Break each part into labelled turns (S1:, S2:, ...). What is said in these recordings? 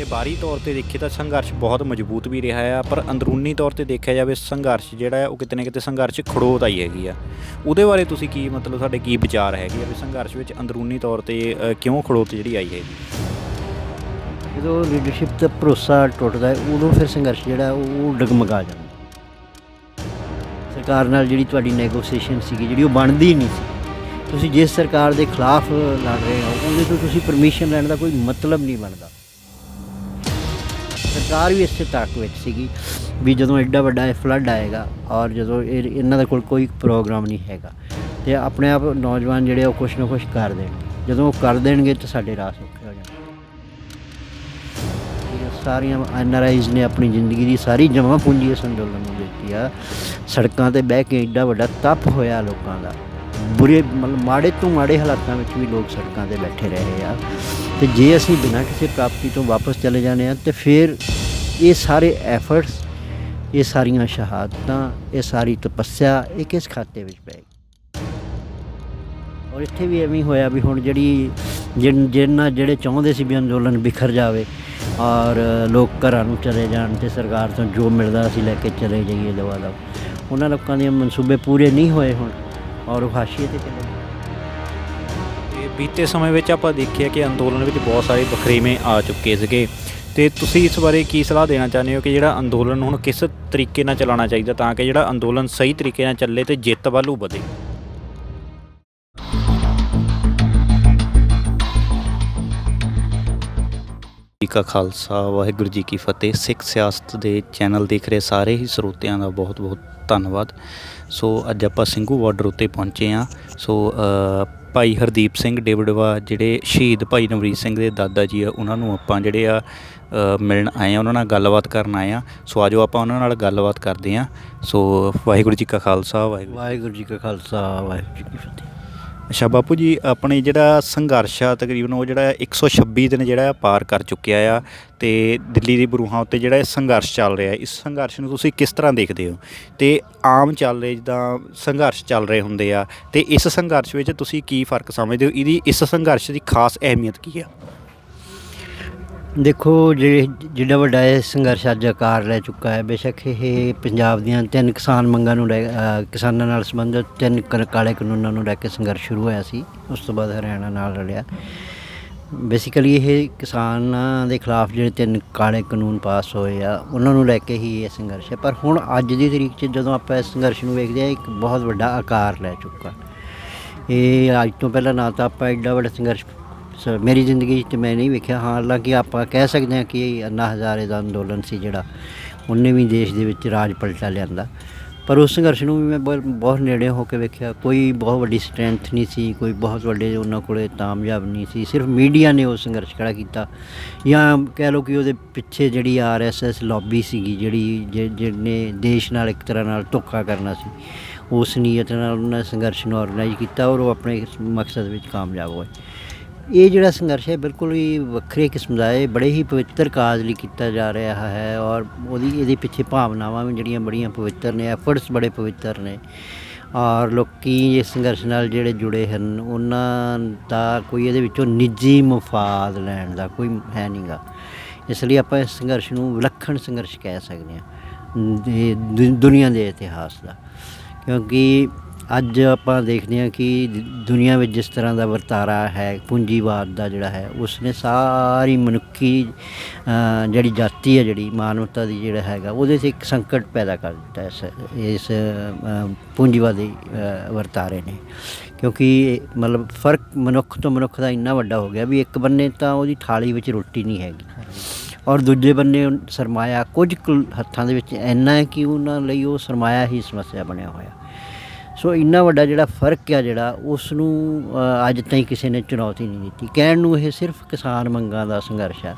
S1: ਤੇ ਬਾਹਰੀ ਤੌਰ ਤੇ ਦੇਖੀਏ ਤਾਂ ਸੰਘਰਸ਼ ਬਹੁਤ ਮਜ਼ਬੂਤ ਵੀ ਰਿਹਾ ਆ, ਪਰ ਅੰਦਰੂਨੀ ਤੌਰ ਤੇ ਦੇਖਿਆ ਜਾਵੇ ਸੰਘਰਸ਼ ਜਿਹੜਾ ਹੈ ਉਹ ਕਿਤੇ ਨਾ ਕਿਤੇ ਸੰਘਰਸ਼ ਖੜੋਤ ਆਈ ਹੈਗੀ ਆ। ਉਹਦੇ ਬਾਰੇ ਤੁਸੀਂ ਕੀ ਮਤਲਬ ਤੁਹਾਡੇ ਕੀ ਵਿਚਾਰ ਹੈਗੇ ਆ ਵੀ ਸੰਘਰਸ਼ ਵਿੱਚ ਅੰਦਰੂਨੀ ਤੌਰ ਤੇ ਕਿਉਂ ਖੜੋਤ ਜਿਹੜੀ ਆਈ ਹੈਗੀ?
S2: ਜਦੋਂ ਲੀਡਰਸ਼ਿਪ ਦਾ ਭਰੋਸਾ ਟੁੱਟਦਾ ਉਦੋਂ ਫਿਰ ਸੰਘਰਸ਼ ਜਿਹੜਾ ਉਹ ਡਗਮਗਾ ਜਾਂਦਾ। ਸਰਕਾਰ ਨਾਲ ਜਿਹੜੀ ਤੁਹਾਡੀ ਨੈਗੋਸੀਏਸ਼ਨ ਸੀਗੀ, ਜਿਹੜੀ ਉਹ ਬਣਦੀ ਨਹੀਂ ਸੀ। ਤੁਸੀਂ ਜਿਸ ਸਰਕਾਰ ਦੇ ਖਿਲਾਫ ਲੜ ਰਹੇ ਹੋ, ਉਹਦੇ ਤੋਂ ਤੁਸੀਂ ਪਰਮਿਸ਼ਨ ਲੈਣ ਦਾ ਕੋਈ ਮਤਲਬ ਨਹੀਂ ਬਣਦਾ। ਸਰਕਾਰ ਵੀ ਇਸੇ ਤੱਕ ਵਿੱਚ ਸੀਗੀ ਵੀ ਜਦੋਂ ਐਡਾ ਵੱਡਾ ਇਹ ਫਲੱਡ ਆਏਗਾ ਔਰ ਜਦੋਂ ਇਹ ਇਹਨਾਂ ਦੇ ਕੋਲ ਕੋਈ ਪ੍ਰੋਗਰਾਮ ਨਹੀਂ ਹੈਗਾ ਤੇ ਆਪਣੇ ਆਪ ਨੌਜਵਾਨ ਜਿਹੜੇ ਉਹ ਕੁਛ ਨਾ ਕੁਛ ਕਰ ਦੇਣ। ਜਦੋਂ ਉਹ ਕਰ ਦੇਣਗੇ ਤਾਂ ਸਾਡੇ ਰਾਹ ਸੌਖੇ ਹੋ ਜਾਣਗੇ। ਇਹ ਸਾਰੀਆਂ ਐਨਆਰਆਈਜ਼ ਨੇ ਆਪਣੀ ਜ਼ਿੰਦਗੀ ਦੀ ਸਾਰੀ ਜਮ੍ਹਾਂ ਪੂੰਜੀ ਇਸ ਅੰਦੋਲਨ ਨੂੰ ਦਿੱਤੀ ਆ। ਸੜਕਾਂ ਤੇ ਬਹਿ ਕੇ ਐਡਾ ਵੱਡਾ ਤਪ ਹੋਇਆ ਲੋਕਾਂ ਦਾ। ਬੁਰੇ ਮਤਲਬ ਮਾੜੇ ਤੋਂ ਮਾੜੇ ਹਾਲਾਤਾਂ ਵਿੱਚ ਵੀ ਲੋਕ ਸੜਕਾਂ ਤੇ ਬੈਠੇ ਰਹੇ ਆ। ਤੇ ਜੇ ਅਸੀਂ ਬਿਨਾਂ ਕਿਸੇ ਪ੍ਰਾਪਤੀ ਤੋਂ ਵਾਪਸ ਚਲੇ ਜਾਂਦੇ ਆ ਤੇ ਫਿਰ ਇਹ ਸਾਰੇ ਐਫਰਟਸ ਇਹ ਸਾਰੀਆਂ ਸ਼ਹਾਦਤਾਂ, ਇਹ ਸਾਰੀ ਤਪੱਸਿਆ ਇਹ ਕਿਸ ਖਾਤੇ ਵਿੱਚ ਪਏਗੀ ਔਰ ਇੱਥੇ ਵੀ ਐਵੇਂ ਹੋਇਆ ਵੀ ਹੁਣ ਜਿਹੜੀ ਜਿਨ ਜਿਨ੍ਹਾਂ ਜਿਹੜੇ ਚਾਹੁੰਦੇ ਸੀ ਵੀ ਅੰਦੋਲਨ ਵਿਖਰ ਜਾਵੇ ਔਰ ਲੋਕ ਘਰਾਂ ਨੂੰ ਚਲੇ ਜਾਣ ਤੇ ਸਰਕਾਰ ਤੋਂ ਜੋ ਮਿਲਦਾ ਅਸੀਂ ਲੈ ਕੇ ਚਲੇ ਜਾਈਏ ਦਵਾ ਦਵ ਉਹਨਾਂ ਲੋਕਾਂ ਦੇ ਮਨਸੂਬੇ ਪੂਰੇ ਨਹੀਂ ਹੋਏ ਹੁਣ ਔਰ ਉਹ ਹਾਸ਼ੀਏ ਤੇ ਚਲੇ
S1: ਬੀਤੇ ਸਮੇਂ ਵਿੱਚ ਆਪਾਂ ਦੇਖਿਆ ਕਿ ਅੰਦੋਲਨ ਵਿੱਚ ਬਹੁਤ ਸਾਰੇ ਵਖਰੇਵੇਂ ਆ ਚੁੱਕੇ ਸੀਗੇ। ਤੇ ਤੁਸੀਂ ਇਸ ਬਾਰੇ ਕੀ ਸਲਾਹ ਦੇਣਾ ਚਾਹੁੰਦੇ ਹੋ ਕਿ ਜਿਹੜਾ ਅੰਦੋਲਨ ਹੁਣ ਕਿਸ ਤਰੀਕੇ ਨਾਲ ਚਲਾਉਣਾ ਚਾਹੀਦਾ ਤਾਂ ਕਿ ਜਿਹੜਾ ਅੰਦੋਲਨ ਸਹੀ ਤਰੀਕੇ ਨਾਲ ਚੱਲੇ ਤੇ ਜਿੱਤ ਵੱਲੋਂ ਵਧੇ? ਜੀ ਕਾ ਖਾਲਸਾ, ਵਾਹਿਗੁਰੂ ਜੀ ਕੀ ਫਤਿਹ। ਸਿੱਖ ਸਿਆਸਤ ਦੇ ਚੈਨਲ ਦੇਖ ਰਹੇ ਸਾਰੇ ਹੀ ਸਰੋਤਿਆਂ ਦਾ ਬਹੁਤ-ਬਹੁਤ ਧੰਨਵਾਦ। ਸੋ ਅੱਜ ਆਪਾਂ ਸਿੰਘੂ ਬਾਰਡਰ ਉੱਤੇ ਪਹੁੰਚੇ ਆ ਸੋ ਭਾਈ ਹਰਦੀਪ ਸਿੰਘ ਡੇਵਡਵਾ ਜਿਹੜੇ ਸ਼ਹੀਦ ਭਾਈ ਨਵਰੀਤ ਸਿੰਘ ਦੇ ਦਾਦਾ ਜੀ ਆ, ਉਹਨਾਂ ਨੂੰ ਆਪਾਂ ਜਿਹੜੇ ਆ ਮਿਲਣ ਆਏ ਆ, ਉਹਨਾਂ ਨਾਲ ਗੱਲਬਾਤ ਕਰਨ ਆਏ ਆ। ਸੋ ਆਜੋ ਆਪਾਂ ਉਹਨਾਂ ਨਾਲ ਗੱਲਬਾਤ ਕਰਦੇ ਆ। ਸੋ ਵਾਹਿਗੁਰੂ ਜੀ ਕਾ ਖਾਲਸਾ, ਵਾਹਿਗੁਰੂ
S2: ਵਾਹਿਗੁਰੂ ਜੀ ਕਾ ਖਾਲਸਾ, ਵਾਹਿਗੁਰੂ ਜੀ ਕੀ ਫਤਿਹ।
S1: ਅੱਛਾ ਬਾਪੂ ਜੀ, ਆਪਣੇ ਜਿਹੜਾ ਸੰਘਰਸ਼ ਆ ਤਕਰੀਬਨ ਉਹ ਜਿਹੜਾ 126 ਦਿਨ ਜਿਹੜਾ ਆ ਪਾਰ ਕਰ ਚੁੱਕਿਆ ਆ ਤੇ ਦਿੱਲੀ ਦੀ ਬਰੂਹਾਂ ਉੱਤੇ ਜਿਹੜਾ ਇਹ ਸੰਘਰਸ਼ ਚੱਲ ਰਿਹਾ। ਇਸ ਸੰਘਰਸ਼ ਨੂੰ ਤੁਸੀਂ ਕਿਸ ਤਰ੍ਹਾਂ ਦੇਖਦੇ ਹੋ? ਤੇ ਆਮ ਚੱਲ ਰਹੇ ਜਿੱਦਾਂ ਸੰਘਰਸ਼ ਚੱਲ ਰਹੇ ਹੁੰਦੇ ਆ, ਤੇ ਇਸ ਸੰਘਰਸ਼ ਵਿੱਚ ਤੁਸੀਂ ਕੀ ਫ਼ਰਕ ਸਮਝਦੇ ਹੋ? ਇਹਦੀ ਇਸ ਸੰਘਰਸ਼ ਦੀ ਖਾਸ ਅਹਿਮੀਅਤ ਕੀ ਆ?
S2: ਦੇਖੋ ਜੇ ਜਿੱਡਾ ਵੱਡਾ ਇਹ ਸੰਘਰਸ਼ ਅੱਜ ਆਕਾਰ ਲੈ ਚੁੱਕਾ ਹੈ, ਬੇਸ਼ੱਕ ਇਹ ਪੰਜਾਬ ਦੀਆਂ ਤਿੰਨ ਕਿਸਾਨ ਮੰਗਾਂ ਨੂੰ ਲੈ ਕਿਸਾਨਾਂ ਨਾਲ ਸੰਬੰਧਿਤ ਤਿੰਨ ਕ- ਕਾਲੇ ਕਾਨੂੰਨਾਂ ਨੂੰ ਲੈ ਕੇ ਸੰਘਰਸ਼ ਸ਼ੁਰੂ ਹੋਇਆ ਸੀ, ਉਸ ਤੋਂ ਬਾਅਦ ਹਰਿਆਣਾ ਨਾਲ ਰਲਿਆ ਬੇਸਿਕਲੀ ਇਹ ਕਿਸਾਨਾਂ ਦੇ ਖਿਲਾਫ ਜਿਹੜੇ ਤਿੰਨ ਕਾਲੇ ਕਾਨੂੰਨ ਪਾਸ ਹੋਏ ਆ, ਉਹਨਾਂ ਨੂੰ ਲੈ ਕੇ ਹੀ ਇਹ ਸੰਘਰਸ਼ ਹੈ। ਪਰ ਹੁਣ ਅੱਜ ਦੀ ਤਰੀਕ 'ਚ ਜਦੋਂ ਆਪਾਂ ਇਸ ਸੰਘਰਸ਼ ਨੂੰ ਵੇਖਦੇ ਆ ਇੱਕ ਬਹੁਤ ਵੱਡਾ ਆਕਾਰ ਲੈ ਚੁੱਕਾ। ਇਹ ਅੱਜ ਤੋਂ ਪਹਿਲਾਂ ਨਾ ਤਾਂ ਆਪਾਂ ਐਡਾ ਵੱਡਾ ਸੰਘਰਸ਼ ਸ- ਮੇਰੀ ਜ਼ਿੰਦਗੀ 'ਚ ਮੈਂ ਨਹੀਂ ਵੇਖਿਆ। ਹਾਲਾਂਕਿ ਆਪਾਂ ਕਹਿ ਸਕਦੇ ਹਾਂ ਕਿ ਅੰਨਾ ਹਜ਼ਾਰੇ ਦਾ ਅੰਦੋਲਨ ਸੀ ਜਿਹੜਾ, ਉਹਨੇ ਵੀ ਦੇਸ਼ ਦੇ ਵਿੱਚ ਰਾਜ ਪਲਟਾ ਲਿਆਂਦਾ। ਪਰ ਉਸ ਸੰਘਰਸ਼ ਨੂੰ ਵੀ ਮੈਂ ਬਹੁਤ ਬਹੁਤ ਨੇੜੇ ਹੋ ਕੇ ਵੇਖਿਆ। ਕੋਈ ਬਹੁਤ ਵੱਡੀ ਸਟਰੈਂਥ ਨਹੀਂ ਸੀ, ਕੋਈ ਬਹੁਤ ਵੱਡੇ ਉਹਨਾਂ ਕੋਲੇ ਤਾਮਯਾਬ ਨਹੀਂ ਸੀ। ਸਿਰਫ ਮੀਡੀਆ ਨੇ ਉਹ ਸੰਘਰਸ਼ ਖੜਾ ਕੀਤਾ। ਜਾਂ ਕਹਿ ਲਓ ਕਿ ਉਹਦੇ ਪਿੱਛੇ ਜਿਹੜੀ ਆਰਐਸਐਸ ਲੌਬੀ ਸੀਗੀ, ਜਿਹੜੀ ਜਿ- ਜਿਹਨੇ ਦੇਸ਼ ਨਾਲ ਇੱਕ ਤਰ੍ਹਾਂ ਨਾਲ ਧੋਖਾ ਕਰਨਾ ਸੀ, ਉਸ ਨੀਅਤ ਨਾਲ ਉਹਨਾਂ ਸੰਘਰਸ਼ ਨੂੰ ਆਰਗੇਨਾਈਜ਼ ਕੀਤਾ ਔਰ ਉਹ ਆਪਣੇ ਇਸ ਮਕਸਦ ਵਿੱਚ ਕਾਮਯਾਬ ਹੋਏ। ਇਹ ਜਿਹੜਾ ਸੰਘਰਸ਼ ਹੈ ਬਿਲਕੁਲ ਹੀ ਵੱਖਰੇ ਕਿਸਮ ਦਾ ਹੈ। ਬੜੇ ਹੀ ਪਵਿੱਤਰ ਕਾਜ ਲਈ ਕੀਤਾ ਜਾ ਰਿਹਾ ਹੈ ਔਰ ਉਹਦੀ ਇਹਦੇ ਪਿੱਛੇ ਭਾਵਨਾਵਾਂ ਵੀ ਜਿਹੜੀਆਂ ਬੜੀਆਂ ਪਵਿੱਤਰ ਨੇ ਐਫਰਟਸ ਬੜੇ ਪਵਿੱਤਰ ਨੇ ਔਰ ਲੋਕੀ ਇਸ ਸੰਘਰਸ਼ ਨਾਲ ਜਿਹੜੇ ਜੁੜੇ ਹਨ, ਉਹਨਾਂ ਦਾ ਕੋਈ ਇਹਦੇ ਵਿੱਚੋਂ ਨਿੱਜੀ ਮਫਾਦ ਲੈਣ ਦਾ ਕੋਈ ਹੈ ਨਹੀਂਗਾ ਇਸ ਲਈ ਆਪਾਂ ਇਸ ਸੰਘਰਸ਼ ਨੂੰ ਵਿਲੱਖਣ ਸੰਘਰਸ਼ ਕਹਿ ਸਕਦੇ ਹਾਂ ਦੁ- ਦੁਨੀਆ ਦੇ ਇਤਿਹਾਸ ਦਾ। ਕਿਉਂਕਿ ਅੱਜ ਆਪਾਂ ਦੇਖਦੇ ਹਾਂ ਕਿ ਦੁਨੀਆ ਵਿੱਚ ਜਿਸ ਤਰ੍ਹਾਂ ਦਾ ਵਰਤਾਰਾ ਹੈ, ਪੂੰਜੀਵਾਦ ਦਾ ਜਿਹੜਾ ਹੈ, ਉਸਨੇ ਸਾਰੀ ਮਨੁੱਖੀ ਜਿਹੜੀ ਜਾਤੀ ਹੈ, ਜਿਹੜੀ ਮਾਨਵਤਾ ਦੀ ਜਿਹੜਾ ਹੈਗਾ, ਉਹਦੇ 'ਚ ਇੱਕ ਸੰਕਟ ਪੈਦਾ ਕਰ ਦਿੱਤਾ ਇਸ ਇਸ ਪੂੰਜੀਵਾਦੀ ਵਰਤਾਰੇ ਨੇ। ਕਿਉਂਕਿ ਮਤਲਬ ਫ਼ਰਕ ਮਨੁੱਖ ਤੋਂ ਮਨੁੱਖ ਦਾ ਇੰਨਾ ਵੱਡਾ ਹੋ ਗਿਆ ਵੀ ਇੱਕ ਬੰਨੇ ਤਾਂ ਉਹਦੀ ਥਾਲੀ ਵਿੱਚ ਰੋਟੀ ਨਹੀਂ ਹੈਗੀ ਔਰ ਦੂਜੇ ਬੰਨੇ ਸਰਮਾਇਆ ਕੁਝ ਕੁ ਹੱਥਾਂ ਦੇ ਵਿੱਚ ਇੰਨਾ ਹੈ ਕਿ ਉਹਨਾਂ ਲਈ ਉਹ ਸਰਮਾਇਆ ਹੀ ਸਮੱਸਿਆ ਬਣਿਆ ਹੋਇਆ। ਸੋ ਇੰਨਾ ਵੱਡਾ ਜਿਹੜਾ ਫ਼ਰਕ ਆ ਜਿਹੜਾ ਉਸ ਨੂੰ ਅੱਜ ਤਾਈਂ ਕਿਸੇ ਨੇ ਚੁਣੌਤੀ ਨਹੀਂ ਦਿੱਤੀ। ਕਹਿਣ ਨੂੰ ਇਹ ਸਿਰਫ ਕਿਸਾਨ ਮੰਗਾਂ ਦਾ ਸੰਘਰਸ਼ ਆ।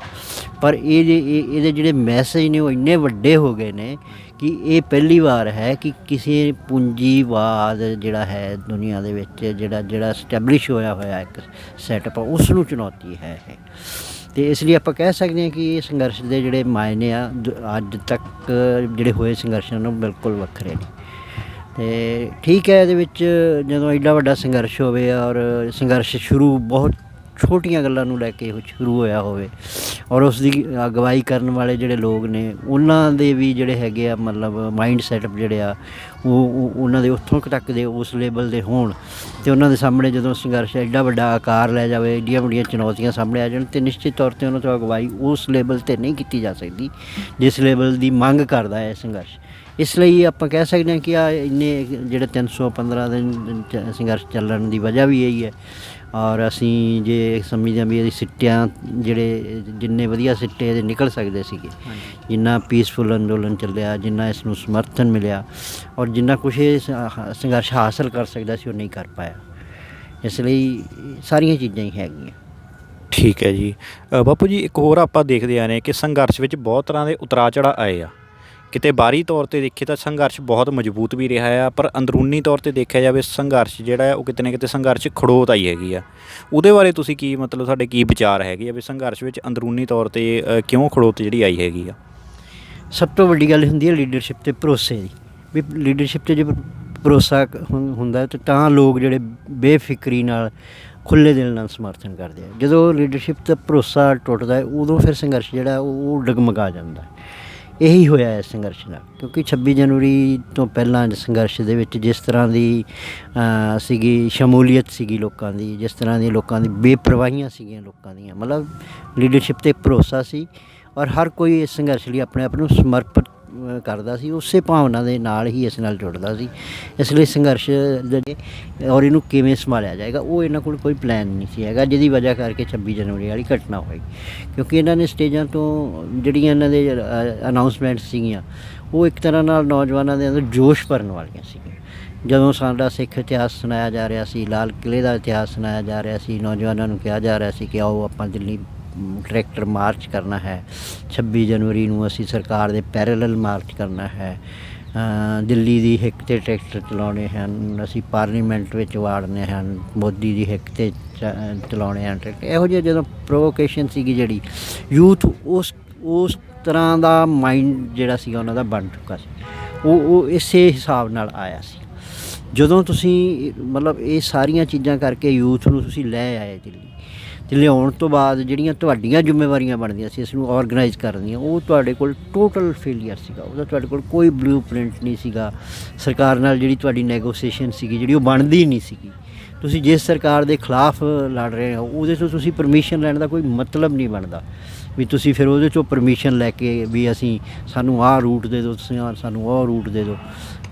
S2: ਪਰ ਇਹ ਇਹ, ਇਹਦੇ ਜਿਹੜੇ ਮੈਸੇਜ ਨੇ ਉਹ ਇੰਨੇ ਵੱਡੇ ਹੋ ਗਏ ਨੇ ਕਿ ਇਹ ਪਹਿਲੀ ਵਾਰ ਹੈ ਕਿ ਕਿਸੇ ਪੂੰਜੀਵਾਦ ਜਿਹੜਾ ਹੈ ਦੁਨੀਆ ਦੇ ਵਿੱਚ, ਜਿਹੜਾ ਜਿਹੜਾ ਸਟੈਬਲਿਸ਼ ਹੋਇਆ ਹੋਇਆ ਇੱਕ ਸੈਟਅਪ ਉਸ ਨੂੰ ਚੁਣੌਤੀ ਹੈ ਇਹ। ਤੇ ਇਸ ਲਈ ਆਪਾਂ ਕਹਿ ਸਕਦੇ ਹਾਂ ਕਿ ਇਹ ਸੰਘਰਸ਼ ਦੇ ਜਿਹੜੇ ਮਾਇਨੇ ਆ, ਦ- ਅੱਜ ਤੱਕ ਜਿਹੜੇ ਹੋਏ ਸੰਘਰਸ਼ਾਂ ਨੂੰ ਬਿਲਕੁਲ ਵੱਖਰੇ ਨੇ। ਤੇ ਠੀਕ ਹੈ ਇਹਦੇ ਵਿੱਚ ਜਦੋਂ ਐਡਾ ਵੱਡਾ ਸੰਘਰਸ਼ ਹੋਵੇ ਔਰ ਸੰਘਰਸ਼ ਸ਼ੁਰੂ ਬਹੁਤ ਛੋਟੀਆਂ ਗੱਲਾਂ ਨੂੰ ਲੈ ਕੇ ਸ਼ੁਰੂ ਹੋਇਆ ਹੋਵੇ ਔਰ ਉਸ ਦੀ ਅਗਵਾਈ ਕਰਨ ਵਾਲੇ ਜਿਹੜੇ ਲੋਕ ਨੇ, ਉਹਨਾਂ ਦੇ ਵੀ ਜਿਹੜੇ ਹੈਗੇ ਆ ਮਤਲਬ ਮਾਈਂਡ ਸੈਟਅਪ ਜਿਹੜੇ ਆ, ਉਹ ਉਹਨਾਂ ਦੇ ਉੱਥੋਂ ਤੱਕ ਦੇ ਉਸ ਲੈਵਲ ਦੇ ਹੋਣ ਤੇ ਉਹਨਾਂ ਦੇ ਸਾਹਮਣੇ ਜਦੋਂ ਸੰਘਰਸ਼ ਐਡਾ ਵੱਡਾ ਆਕਾਰ ਲੈ ਜਾਵੇ ਏਡੀਆਂ ਵੱਡੀਆਂ ਚੁਣੌਤੀਆਂ ਸਾਹਮਣੇ ਆ ਜਾਣ ਤੇ ਨਿਸ਼ਚਿਤ ਤੌਰ ਤੇ ਉਹਨਾਂ ਤੋਂ ਅਗਵਾਈ ਉਸ ਲੈਵਲ ਤੇ ਨਹੀਂ ਕੀਤੀ ਜਾ ਸਕਦੀ, ਜਿਸ ਲੈਵਲ ਦੀ ਮੰਗ ਕਰਦਾ ਹੈ ਸੰਘਰਸ਼। ਇਸ ਲਈ ਆਪਾਂ ਕਹਿ ਸਕਦੇ ਹਾਂ ਕਿ ਆ ਇੰਨੇ ਜਿਹੜੇ 315 ਦਿਨ ਚ- ਸੰਘਰਸ਼ ਚੱਲਣ ਦੀ ਵਜ੍ਹਾ ਵੀ ਇਹੀ ਹੈ। ਔਰ ਅਸੀਂ ਜੇ ਸਮਝਦੇ ਹਾਂ ਵੀ ਇਹਦੀ ਸਿੱਟਿਆਂ ਜਿਹੜੇ ਜਿੰਨੇ ਵਧੀਆ ਸਿੱਟੇ ਇਹਦੇ ਨਿਕਲ ਸਕਦੇ ਸੀਗੇ। ਜਿੰਨਾ ਪੀਸਫੁਲ ਅੰਦੋਲਨ ਚੱਲਿਆ ਜਿੰਨਾ ਇਸ ਨੂੰ ਸਮਰਥਨ ਮਿਲਿਆ ਔਰ ਜਿੰਨਾ ਕੁਝ ਇਹ ਸੰਘਰਸ਼ ਹਾਸਲ ਕਰ ਸਕਦਾ ਸੀ ਉਹ ਨਹੀਂ ਕਰ ਪਾਇਆ। ਇਸ ਲਈ ਸਾਰੀਆਂ ਚੀਜ਼ਾਂ ਹੀ ਹੈਗੀਆਂ।
S1: ਠੀਕ ਹੈ ਜੀ। ਬਾਪੂ ਜੀ ਇੱਕ ਹੋਰ ਆਪਾਂ ਦੇਖਦੇ ਆ ਰਹੇ ਕਿ ਸੰਘਰਸ਼ ਵਿੱਚ ਬਹੁਤ ਤਰ੍ਹਾਂ ਦੇ ਉਤਰਾਅ ਚੜ੍ਹਾਅ ਆਏ ਆ। ਕਿਤੇ ਬਾਹਰੀ ਤੌਰ ਤੇ ਦੇਖੀਏ ਤਾਂ ਸੰਘਰਸ਼ ਬਹੁਤ ਮਜ਼ਬੂਤ ਵੀ ਰਿਹਾ ਆ, ਪਰ ਅੰਦਰੂਨੀ ਤੌਰ ਤੇ ਦੇਖਿਆ ਜਾਵੇ ਸੰਘਰਸ਼ ਜਿਹੜਾ ਹੈ ਉਹ ਕਿਤੇ ਨਾ ਕਿਤੇ ਸੰਘਰਸ਼ ਖੜੋਤ ਆਈ ਹੈਗੀ ਆ। ਉਹਦੇ ਬਾਰੇ ਤੁਸੀਂ ਕੀ ਮਤਲਬ ਤੁਹਾਡੇ ਕੀ ਵਿਚਾਰ ਹੈਗੇ ਆ ਵੀ ਸੰਘਰਸ਼ ਵਿੱਚ ਅੰਦਰੂਨੀ ਤੌਰ ਤੇ ਕਿਉਂ ਖੜੋਤ ਜਿਹੜੀ ਆਈ ਹੈਗੀ ਆ?
S2: ਸਭ ਤੋਂ ਵੱਡੀ ਗੱਲ ਹੁੰਦੀ ਹੈ ਲੀਡਰਸ਼ਿਪ ਤੇ ਭਰੋਸੇ ਦੀ। ਵੀ ਲੀਡਰਸ਼ਿਪ ਤੇ ਜੇ ਭਰੋਸਾ ਹੁੰ- ਹੁੰਦਾ ਤੇ ਤਾਂ ਲੋਕ ਜਿਹੜੇ ਬੇਫਿਕਰੀ ਨਾਲ ਖੁੱਲੇ ਦਿਲ ਨਾਲ ਸਮਰਥਨ ਕਰਦੇ ਆ। ਜਦੋਂ ਲੀਡਰਸ਼ਿਪ ਤੇ ਭਰੋਸਾ ਟੁੱਟਦਾ ਹੈ, ਉਦੋਂ ਫਿਰ ਸੰਘਰਸ਼ ਜਿਹੜਾ ਉਹ ਉਹ ਡਗਮਗਾ ਜਾਂਦਾ ਹੈ। ਇਹੀ ਹੋਇਆ ਹੈ ਸੰਘਰਸ਼ ਨਾਲ ਕਿਉਂਕਿ 26 ਜਨਵਰੀ ਤੋਂ ਪਹਿਲਾਂ ਸੰਘਰਸ਼ ਦੇ ਵਿੱਚ ਜਿਸ ਤਰ੍ਹਾਂ ਦੀ ਸੀਗੀ ਸ਼ਮੂਲੀਅਤ ਸੀਗੀ ਲੋਕਾਂ ਦੀ, ਜਿਸ ਤਰ੍ਹਾਂ ਦੀ ਲੋਕਾਂ ਦੀ ਬੇਪਰਵਾਹੀਆਂ ਸੀਗੀਆਂ ਲੋਕਾਂ ਦੀਆਂ, ਮਤਲਬ ਲੀਡਰਸ਼ਿਪ ਤੇ ਭਰੋਸਾ ਸੀ ਔਰ ਹਰ ਕੋਈ ਇਸ ਸੰਘਰਸ਼ ਲਈ ਆਪਣੇ ਆਪ ਨੂੰ ਸਮਰਪਿਤ ਅ, ਕਰਦਾ ਸੀ ਉਸੇ ਭਾਵਨਾ ਦੇ ਨਾਲ ਹੀ ਇਸ ਨਾਲ ਜੁੜਦਾ ਸੀ। ਇਸ ਲਈ ਸੰਘਰਸ਼ ਦੇ- ਔਰ ਇਹਨੂੰ ਕਿਵੇਂ ਸੰਭਾਲਿਆ ਜਾਏਗਾ ਉਹ ਇਹਨਾਂ ਕੋਲ ਕੋਈ ਪਲਾਨ ਨਹੀਂ ਸੀ ਹੈਗਾ ਜਿਹਦੀ ਵਜ੍ਹਾ ਕਰਕੇ 26 ਜਨਵਰੀ ਵਾਲੀ ਘਟਨਾ ਹੋਈ। ਕਿਉਂਕਿ ਇਹਨਾਂ ਨੇ ਸਟੇਜਾਂ ਤੋਂ ਜਿਹੜੀਆਂ ਇਹਨਾਂ ਦੇ ਅਨਾਉਂਸਮੈਂਟ ਸੀਗੀਆਂ ਉਹ ਇੱਕ ਤਰ੍ਹਾਂ ਨਾਲ ਨੌਜਵਾਨਾਂ ਦੇ ਅੰਦਰ ਜੋਸ਼ ਭਰਨ ਵਾਲੀਆਂ ਸੀਗੀਆਂ। ਜਦੋਂ ਸਾਡਾ ਸਿੱਖ ਇਤਿਹਾਸ ਸੁਣਾਇਆ ਜਾ ਰਿਹਾ ਸੀ ਲਾਲ ਕਿਲ੍ਹੇ ਦਾ ਇਤਿਹਾਸ ਸੁਣਾਇਆ ਜਾ ਰਿਹਾ ਸੀ ਨੌਜਵਾਨਾਂ ਨੂੰ ਕਿਹਾ ਜਾ ਰਿਹਾ ਸੀ ਕਿ ਆਓ ਆਪਾਂ ਦਿੱਲੀ ਟਰੈਕਟਰ ਮਾਰਚ ਕਰਨਾ ਹੈ। 26 ਜਨਵਰੀ ਨੂੰ ਅਸੀਂ ਸਰਕਾਰ ਦੇ ਪੈਰਲਲ ਮਾਰਚ ਕਰਨਾ ਹੈ। ਦਿੱਲੀ ਦੀ ਹਿੱਕ ਤੇ ਟਰੈਕਟਰ ਚਲਾਉਣੇ ਹਨ। ਅਸੀਂ ਪਾਰਲੀਮੈਂਟ ਵਿੱਚ ਵਾੜਨੇ ਹਨ। ਮੋਦੀ ਦੀ ਹਿੱਕ ਤੇ ਚ- ਚਲਾਉਣੇ ਹਨ ਟਰੈਕਟਰ। ਇਹੋ ਜਿਹੇ ਜਦੋਂ ਪ੍ਰੋਵੋਕੇਸ਼ਨ ਸੀਗੀ ਜਿਹੜੀ ਯੂਥ ਉਸ ਉਸ ਤਰ੍ਹਾਂ ਦਾ ਮਾਈਂਡ ਜਿਹੜਾ ਸੀਗਾ ਉਹਨਾਂ ਦਾ ਬਣ ਚੁੱਕਾ ਸੀ। ਉਹ ਉਹ ਇਸੇ ਹਿਸਾਬ ਨਾਲ ਆਇਆ ਸੀ। ਜਦੋਂ ਤੁਸੀਂ ਮਤਲਬ ਇਹ ਸਾਰੀਆਂ ਚੀਜ਼ਾਂ ਕਰਕੇ ਯੂਥ ਨੂੰ ਤੁਸੀਂ ਲੈ ਆਏ ਦਿੱਲੀ ਲਿਆਉਣ ਤੋਂ ਬਾਅਦ ਜਿਹੜੀਆਂ ਤੁਹਾਡੀਆਂ ਜ਼ਿੰਮੇਵਾਰੀਆਂ ਬਣਦੀਆਂ ਸੀ ਇਸ ਨੂੰ ਆਰਗੇਨਾਈਜ਼ ਕਰਨ ਦੀਆਂ ਉਹ ਤੁਹਾਡੇ ਕੋਲ ਟੋਟਲ ਫੇਲਿਅਰ ਸੀਗਾ। ਉਹਦਾ ਤੁਹਾਡੇ ਕੋਲ ਕੋਈ ਬਲੂਪ੍ਰਿੰਟ ਨਹੀਂ ਸੀਗਾ। ਸਰਕਾਰ ਨਾਲ ਜਿਹੜੀ ਤੁਹਾਡੀ ਨੈਗੋਸੀਏਸ਼ਨ ਸੀਗੀ, ਜਿਹੜੀ ਉਹ ਬਣਦੀ ਨਹੀਂ ਸੀਗੀ। ਤੁਸੀਂ ਜਿਸ ਸਰਕਾਰ ਦੇ ਖਿਲਾਫ ਲੜ ਰਹੇ ਹੋ, ਉਹਦੇ ਤੋਂ ਤੁਸੀਂ ਪਰਮਿਸ਼ਨ ਲੈਣ ਦਾ ਕੋਈ ਮਤਲਬ ਨਹੀਂ ਬਣਦਾ। ਵੀ ਤੁਸੀਂ ਫਿਰ ਉਹਦੇ ਚੋਂ ਪਰਮਿਸ਼ਨ ਲੈ ਕੇ ਵੀ ਅਸੀਂ ਸਾਨੂੰ ਆਹ ਰੂਟ ਦੇ ਦਿਓ, ਤੁਸੀਂ ਸਾਨੂੰ ਉਹ ਰੂਟ ਦੇ ਦਿਓ।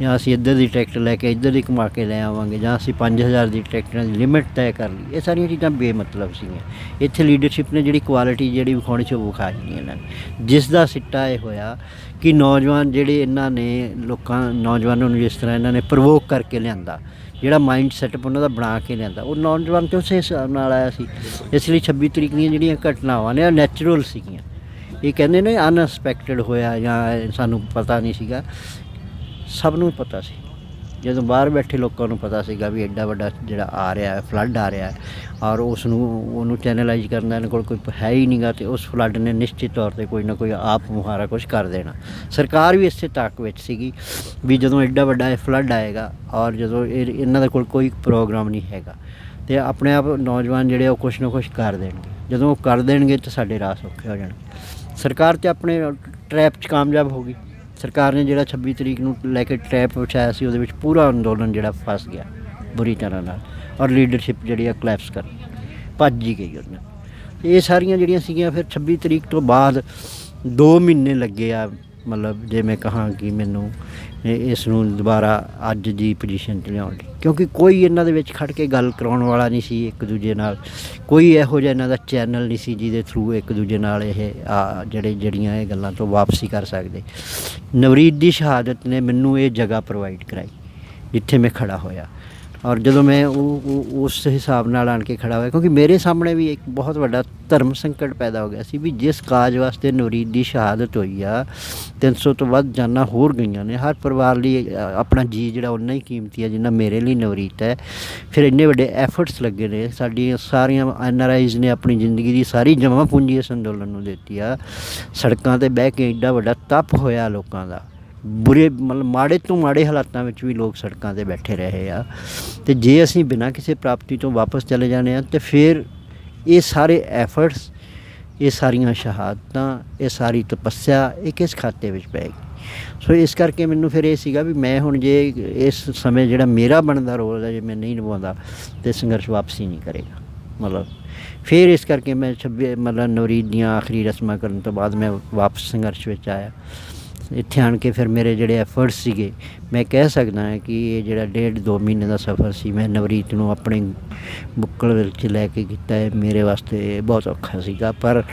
S2: ਜਾਂ ਅਸੀਂ ਇੱਧਰ ਦੀ ਟਰੈਕਟਰ ਲੈ ਕੇ ਇੱਧਰ ਦੀ ਕਮਾ ਕੇ ਲੈ ਆਵਾਂਗੇ, ਜਾਂ ਅਸੀਂ 5000 ਦੀ ਟਰੈਕਟਰਾਂ ਦੀ ਲਿਮਿਟ ਤੈਅ ਕਰ ਲਈ ਇਹ ਸਾਰੀਆਂ ਚੀਜ਼ਾਂ ਬੇਮਤਲਬ ਸੀਗੀਆਂ। ਇੱਥੇ ਲੀਡਰਸ਼ਿਪ ਨੇ ਜਿਹੜੀ ਕੁਆਲਿਟੀ ਜਿਹੜੀ ਵਿਖਾਉਣੀ ਸੀ, ਉਹ ਵਿਖਾਈ ਨਹੀਂ ਇਹਨਾਂ ਨੇ। ਜਿਸ ਦਾ ਸਿੱਟਾ ਇਹ ਹੋਇਆ ਕਿ ਨੌਜਵਾਨ ਜਿਹੜੇ ਇਹਨਾਂ ਨੇ ਲੋਕਾਂ, ਨੌਜਵਾਨਾਂ ਨੂੰ ਜਿਸ ਤਰ੍ਹਾਂ ਇਹਨਾਂ ਨੇ ਪ੍ਰਵੋਕ ਕਰਕੇ ਲਿਆਂਦਾ, ਜਿਹੜਾ ਮਾਈਂਡ ਸੈਟਅਪ ਉਹਨਾਂ ਦਾ ਬਣਾ ਕੇ ਲਿਆਂਦਾ, ਉਹ ਨੌਜਵਾਨ ਤੇ ਉਸੇ ਹਿਸਾਬ ਨਾਲ ਆਇਆ ਸੀ। ਇਸ ਲਈ 26 ਤਰੀਕ ਦੀਆਂ ਜਿਹੜੀਆਂ ਘਟਨਾਵਾਂ ਨੇ, ਉਹ ਨੈਚੁਰਲ ਸੀਗੀਆਂ। ਇਹ ਕਹਿੰਦੇ ਨੇ ਅਨਐਕਸਪੈਕਟਡ ਹੋਇਆ ਜਾਂ ਸਾਨੂੰ ਪਤਾ ਨਹੀਂ ਸੀਗਾ। ਸਭ ਨੂੰ ਪਤਾ ਸੀ। ਜਦੋਂ ਬਾਹਰ ਬੈਠੇ ਲੋਕਾਂ ਨੂੰ ਪਤਾ ਸੀਗਾ ਵੀ ਐਡਾ ਵੱਡਾ ਜਿਹੜਾ ਆ ਰਿਹਾ ਹੈ ਫਲੱਡ ਆ ਰਿਹਾ ਹੈ ਔਰ ਉਸ ਨੂੰ ਉਹਨੂੰ ਚੈਨਲਾਈਜ਼ ਕਰਨ ਦਾ ਇਹਨਾਂ ਕੋਲ ਕੋਈ ਹੈ ਹੀ ਨਹੀਂਗਾ ਤੇ ਉਸ ਫਲੱਡ ਨੇ ਨਿਸ਼ਚਿਤ ਤੌਰ ਤੇ ਕੋਈ ਨਾ ਕੋਈ ਆਪ ਮੁਹਾਰਾ ਕੁਝ ਕਰ ਦੇਣਾ। ਸਰਕਾਰ ਵੀ ਇਸੇ ਤਾਕ ਵਿੱਚ ਸੀਗੀ ਵੀ ਜਦੋਂ ਐਡਾ ਵੱਡਾ ਇਹ ਫਲੱਡ ਆਏਗਾ ਔਰ ਜਦੋਂ ਇਹ, ਇਹਨਾਂ ਦੇ ਕੋਲ ਕੋਈ ਪ੍ਰੋਗਰਾਮ ਨਹੀਂ ਹੈਗਾ ਤੇ ਆਪਣੇ ਆਪ ਨੌਜਵਾਨ ਜਿਹੜੇ ਉਹ ਕੁਛ ਨਾ ਕੁਛ ਕਰ ਦੇਣਗੇ। ਜਦੋਂ ਉਹ ਕਰ ਦੇਣਗੇ ਤਾਂ ਸਾਡੇ ਰਾਹ ਸੌਖੇ ਹੋ ਜਾਣਗੇ। ਸਰਕਾਰ ਤੇ ਆਪਣੇ ਟ੍ਰੈਪ 'ਚ ਕਾਮਯਾਬ ਹੋ ਗਈ। ਸਰਕਾਰ ਨੇ ਜਿਹੜਾ 26 ਤਰੀਕ ਨੂੰ ਲੈ ਕੇ ਟ੍ਰੈਪ ਵਿਛਾਇਆ ਸੀ, ਉਹਦੇ ਵਿੱਚ ਪੂਰਾ ਅੰਦੋਲਨ ਜਿਹੜਾ ਫਸ ਗਿਆ ਬੁਰੀ ਤਰ੍ਹਾਂ ਨਾਲ ਔਰ ਲੀਡਰਸ਼ਿਪ ਜਿਹੜੀ ਆ ਕਲੈਪਸ ਕਰ ਭੱਜ ਹੀ ਗਈ ਉਹਨੇ ਇਹ ਸਾਰੀਆਂ ਜਿਹੜੀਆਂ ਸੀਗੀਆਂ, ਫਿਰ 26 ਤਰੀਕ ਤੋਂ ਬਾਅਦ 2 ਮਹੀਨੇ ਲੱਗੇ ਆ ਮਤਲਬ ਜੇ ਮੈਂ ਕਹਾਂ ਕਿ ਮੈਨੂੰ ਇਸ ਨੂੰ ਦੁਬਾਰਾ ਅੱਜ ਦੀ ਪੋਜੀਸ਼ਨ 'ਤੇ ਲਿਆਉਣ ਲਈ ਕਿਉਂਕਿ ਕੋਈ ਇਹਨਾਂ ਦੇ ਵਿੱਚ ਖੜ ਕੇ ਗੱਲ ਕਰਾਉਣ ਵਾਲਾ ਨਹੀਂ ਸੀ ਇੱਕ ਦੂਜੇ ਨਾਲ। ਕੋਈ ਇਹੋ ਜਿਹਾ ਇਹਨਾਂ ਦਾ ਚੈਨਲ ਨਹੀਂ ਸੀ ਜਿਹਦੇ ਥਰੂ ਇੱਕ ਦੂਜੇ ਨਾਲ ਇਹ ਆ, ਜਿਹੜੇ ਜਿਹੜੀਆਂ ਇਹ ਗੱਲਾਂ ਤੋਂ ਵਾਪਸੀ ਕਰ ਸਕਦੇ। ਨਵਰੀਤ ਦੀ ਸ਼ਹਾਦਤ ਨੇ ਮੈਨੂੰ ਇਹ ਜਗ੍ਹਾ ਪ੍ਰੋਵਾਈਡ ਕਰਾਈ ਜਿੱਥੇ ਮੈਂ ਖੜਾ ਹੋਇਆ। ਔਰ ਜਦੋਂ ਮੈਂ ਉਹ ਉਸ ਹਿਸਾਬ ਨਾਲ ਆਣ ਕੇ ਖੜਾ ਹੋਇਆ, ਕਿਉਂਕਿ ਮੇਰੇ ਸਾਹਮਣੇ ਵੀ ਇੱਕ ਬਹੁਤ ਵੱਡਾ ਧਰਮ ਸੰਕਟ ਪੈਦਾ ਹੋ ਗਿਆ ਸੀ ਵੀ ਜਿਸ ਕਾਜ ਵਾਸਤੇ ਨਵਰੀਤ ਦੀ ਸ਼ਹਾਦਤ ਹੋਈ ਆ 300 ਤੋਂ ਵੱਧ ਜਾਨਾਂ ਹੋਰ ਗਈਆਂ ਨੇ। ਹਰ ਪਰਿਵਾਰ ਲਈ ਆਪਣਾ ਜੀ ਜਿਹੜਾ ਉਨਾ ਹੀ ਕੀਮਤੀ ਆ ਜਿੰਨਾ ਮੇਰੇ ਲਈ ਨਵਰੀਤ ਹੈ। ਫਿਰ ਇੰਨੇ ਵੱਡੇ ਐਫਰਟਸ ਲੱਗੇ ਨੇ। ਸਾਡੀਆਂ ਸਾਰੀਆਂ ਐਨ ਆਰ ਆਈਜ਼ ਨੇ ਆਪਣੀ ਜ਼ਿੰਦਗੀ ਦੀ ਸਾਰੀ ਜਮ੍ਹਾਂ ਪੂੰਜੀ ਇਸ ਅੰਦੋਲਨ ਨੂੰ ਦਿੱਤੀ ਆ। ਸੜਕਾਂ ਤੇ ਬਹਿ ਕੇ ਐਡਾ ਵੱਡਾ ਤਪ ਹੋਇਆ ਲੋਕਾਂ ਦਾ। ਬੁਰੇ, ਮਤਲਬ ਮਾੜੇ ਤੋਂ ਮਾੜੇ ਹਾਲਾਤਾਂ ਵਿੱਚ ਵੀ ਲੋਕ ਸੜਕਾਂ ਤੇ ਬੈਠੇ ਰਹੇ ਆ। ਤੇ ਜੇ ਅਸੀਂ ਬਿਨਾਂ ਕਿਸੇ ਪ੍ਰਾਪਤੀ ਤੋਂ ਵਾਪਸ ਚਲੇ ਜਾਂਦੇ ਆ ਤੇ ਫਿਰ ਇਹ ਸਾਰੇ ਐਫਰਟਸ ਇਹ ਸਾਰੀਆਂ ਸ਼ਹਾਦਤਾਂ, ਇਹ ਸਾਰੀ ਤਪੱਸਿਆ, ਇਹ ਕਿਸ ਖਾਤੇ ਵਿੱਚ ਪਏਗੀ? ਸੋ ਇਸ ਕਰਕੇ ਮੈਨੂੰ ਫਿਰ ਇਹ ਸੀਗਾ ਵੀ ਮੈਂ ਹੁਣ ਜੇ ਇਸ ਸਮੇਂ ਜਿਹੜਾ ਮੇਰਾ ਬਣਦਾ ਰੋਲ ਹੈ, ਜੇ ਮੈਂ ਨਹੀਂ ਨਿਭਾਉਂਦਾ, ਤੇ ਸੰਘਰਸ਼ ਵਾਪਸੀ ਨਹੀਂ ਕਰੇਗਾ। ਮਤਲਬ ਫਿਰ ਇਸ ਕਰਕੇ ਮੈਂ 26 ਮਤਲਬ ਨਵਰੀਤ ਦੀਆਂ ਆਖਰੀ ਰਸਮਾਂ ਕਰਨ ਤੋਂ ਬਾਅਦ ਮੈਂ ਵਾਪਸ ਸੰਘਰਸ਼ ਵਿੱਚ ਆਇਆ। ਇੱਥੇ ਆਣ ਕੇ ਫਿਰ ਮੇਰੇ ਜਿਹੜੇ ਐਫਰਟਸ ਸੀਗੇ, ਮੈਂ ਕਹਿ ਸਕਦਾ ਹਾਂ ਕਿ ਇਹ ਜਿਹੜਾ ਡੇਢ ਦੋ ਮਹੀਨੇ ਦਾ ਸਫ਼ਰ ਸੀ, ਮੈਂ ਨਵਰੀਤ ਨੂੰ ਆਪਣੇ ਬੁੱਕਲ ਵਿੱਚ ਲੈ ਕੇ ਕੀਤਾ ਹੈ, ਮੇਰੇ ਵਾਸਤੇ ਬਹੁਤ ਔਖਾ ਸੀਗਾ, ਪਰ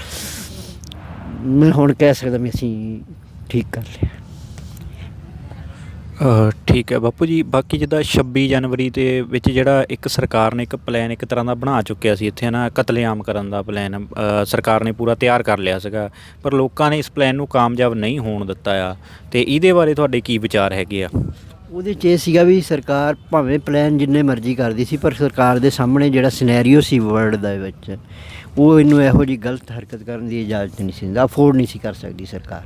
S2: ਮੈਂ ਹੁਣ ਕਹਿ ਸਕਦਾ ਮੈਂ ਅਸੀਂ ਠੀਕ ਕਰ ਲਿਆ।
S1: ਠੀਕ ਹੈ ਬਾਪੂ ਜੀ। ਬਾਕੀ ਜਿੱਦਾਂ 26 ਜਨਵਰੀ ਦੇ ਵਿੱਚ ਜਿਹੜਾ ਇੱਕ ਸਰਕਾਰ ਨੇ ਇੱਕ ਪਲਾਨ ਇੱਕ ਤਰ੍ਹਾਂ ਦਾ ਬਣਾ ਚੁੱਕਿਆ ਸੀ, ਇੱਥੇ ਨਾ ਕਤਲੇਆਮ ਕਰਨ ਦਾ ਪਲਾਨ ਸਰਕਾਰ ਨੇ ਪੂਰਾ ਤਿਆਰ ਕਰ ਲਿਆ ਸੀਗਾ। ਪਰ ਲੋਕਾਂ ਨੇ ਇਸ ਪਲਾਨ ਨੂੰ ਕਾਮਯਾਬ ਨਹੀਂ ਹੋਣ ਦਿੱਤਾ ਆ। ਤੇ ਇਹਦੇ ਬਾਰੇ ਤੁਹਾਡੇ ਕੀ ਵਿਚਾਰ ਹੈਗੇ ਆ?
S2: ਉਹਦੇ 'ਚ ਇਹ ਸੀਗਾ ਵੀ ਸਰਕਾਰ ਭਾਵੇਂ ਪਲਾਨ ਜਿੰਨੇ ਮਰਜ਼ੀ ਕਰਦੀ ਸੀ, ਪਰ ਸਰਕਾਰ ਦੇ ਸਾਹਮਣੇ ਜਿਹੜਾ ਸਿਨੈਰੀਓ ਸੀ ਵਰਲਡ ਦੇ ਵਿੱਚ ਉਹ ਇਹਨੂੰ ਇਹੋ ਜੀ ਗਲਤ ਹਰਕਤ ਕਰਨ ਦੀ ਇਜਾਜ਼ਤ ਨਹੀਂ ਸੀ ਦਿੰਦਾ ਅਫੋਰਡ ਨਹੀਂ ਸੀ ਕਰ ਸਕਦੀ ਸਰਕਾਰ।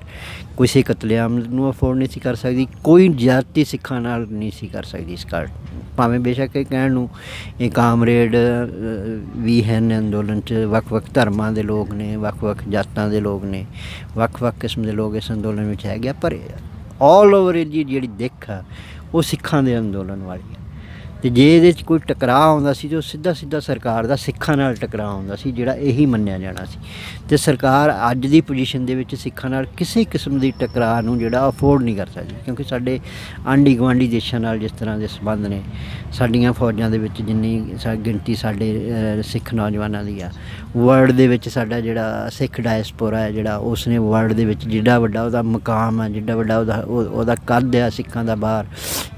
S2: ਕਿਸੇ ਕਤਲੇਆਮ ਨੂੰ ਅਫੋਰਡ ਨਹੀਂ ਸੀ ਕਰ ਸਕਦੀ ਕੋਈ ਜਾਤੀ ਸਿੱਖਾਂ ਨਾਲ ਨਹੀਂ ਸੀ ਕਰ ਸਕਦੀ ਇਸ ਕਾਰਨ ਭਾਵੇਂ ਬੇਸ਼ੱਕ ਇਹ ਕਹਿਣ ਨੂੰ ਇਹ ਕਾਮਰੇਡ ਅ, ਵੀ ਹਨ ਅੰਦੋਲਨ 'ਚ ਵੱਖ-ਵੱਖ ਧਰਮਾਂ ਦੇ ਲੋਕ ਨੇ ਵੱਖ-ਵੱਖ ਜਾਤਾਂ ਦੇ ਲੋਕ ਨੇ ਵੱਖ-ਵੱਖ ਕਿਸਮ ਦੇ ਲੋਕ ਇਸ ਅੰਦੋਲਨ ਵਿੱਚ ਹੈਗੇ ਆ ਪਰ ਆਲ ਓਵਰ ਇਹਦੀ ਜਿਹੜੀ ਦਿੱਖ ਆ ਉਹ ਸਿੱਖਾਂ ਦੇ ਅੰਦੋਲਨ ਵਾਲੀ ਆ। ਤੇ ਜੇ ਇਹਦੇ 'ਚ ਕੋਈ ਟਕਰਾਅ ਆਉਂਦਾ ਸੀ ਤੇ ਉਹ ਸਿੱਧਾ ਸਿੱਧਾ ਸਰਕਾਰ ਦਾ ਸਿੱਖਾਂ ਨਾਲ ਟਕਰਾਅ ਆਉਂਦਾ ਸੀ, ਜਿਹੜਾ ਇਹੀ ਮੰਨਿਆ ਜਾਣਾ ਸੀ। ਤੇ ਸਰਕਾਰ ਅੱਜ ਦੀ ਪੋਜੀਸ਼ਨ ਦੇ ਵਿੱਚ ਸਿੱਖਾਂ ਨਾਲ ਕਿਸੇ ਕਿਸਮ ਦੀ ਟਕਰਾਅ ਨੂੰ ਜਿਹੜਾ ਅਫੋਰਡ ਨਹੀਂ ਕਰ ਸਕਦੀ, ਕਿਉਂਕਿ ਸਾਡੇ ਆਂਢੀ ਗੁਆਂਢੀ ਦੇਸ਼ਾਂ ਨਾਲ ਜਿਸ ਤਰ੍ਹਾਂ ਦੇ ਸਬੰਧ ਨੇ, ਸਾਡੀਆਂ ਫੌਜਾਂ ਦੇ ਵਿੱਚ ਜਿੰਨੀ ਸਾ ਗਿਣਤੀ ਸਾਡੇ ਸਿੱਖ ਨੌਜਵਾਨਾਂ ਦੀ ਆ ਵਰਲਡ ਦੇ ਵਿੱਚ ਸਾਡਾ ਜਿਹੜਾ ਸਿੱਖ ਡਾਇਸਪੋਰਾ ਹੈ, ਜਿਹੜਾ ਉਸ ਨੇ ਵਰਲਡ ਦੇ ਵਿੱਚ ਜਿੱਡਾ ਵੱਡਾ ਉਹਦਾ ਮਕਾਮ ਹੈ ਜਿੱਡਾ ਵੱਡਾ ਉਹਦਾ ਉਹਦਾ ਕੱਦ ਆ ਸਿੱਖਾਂ ਦਾ ਬਾਹਰ।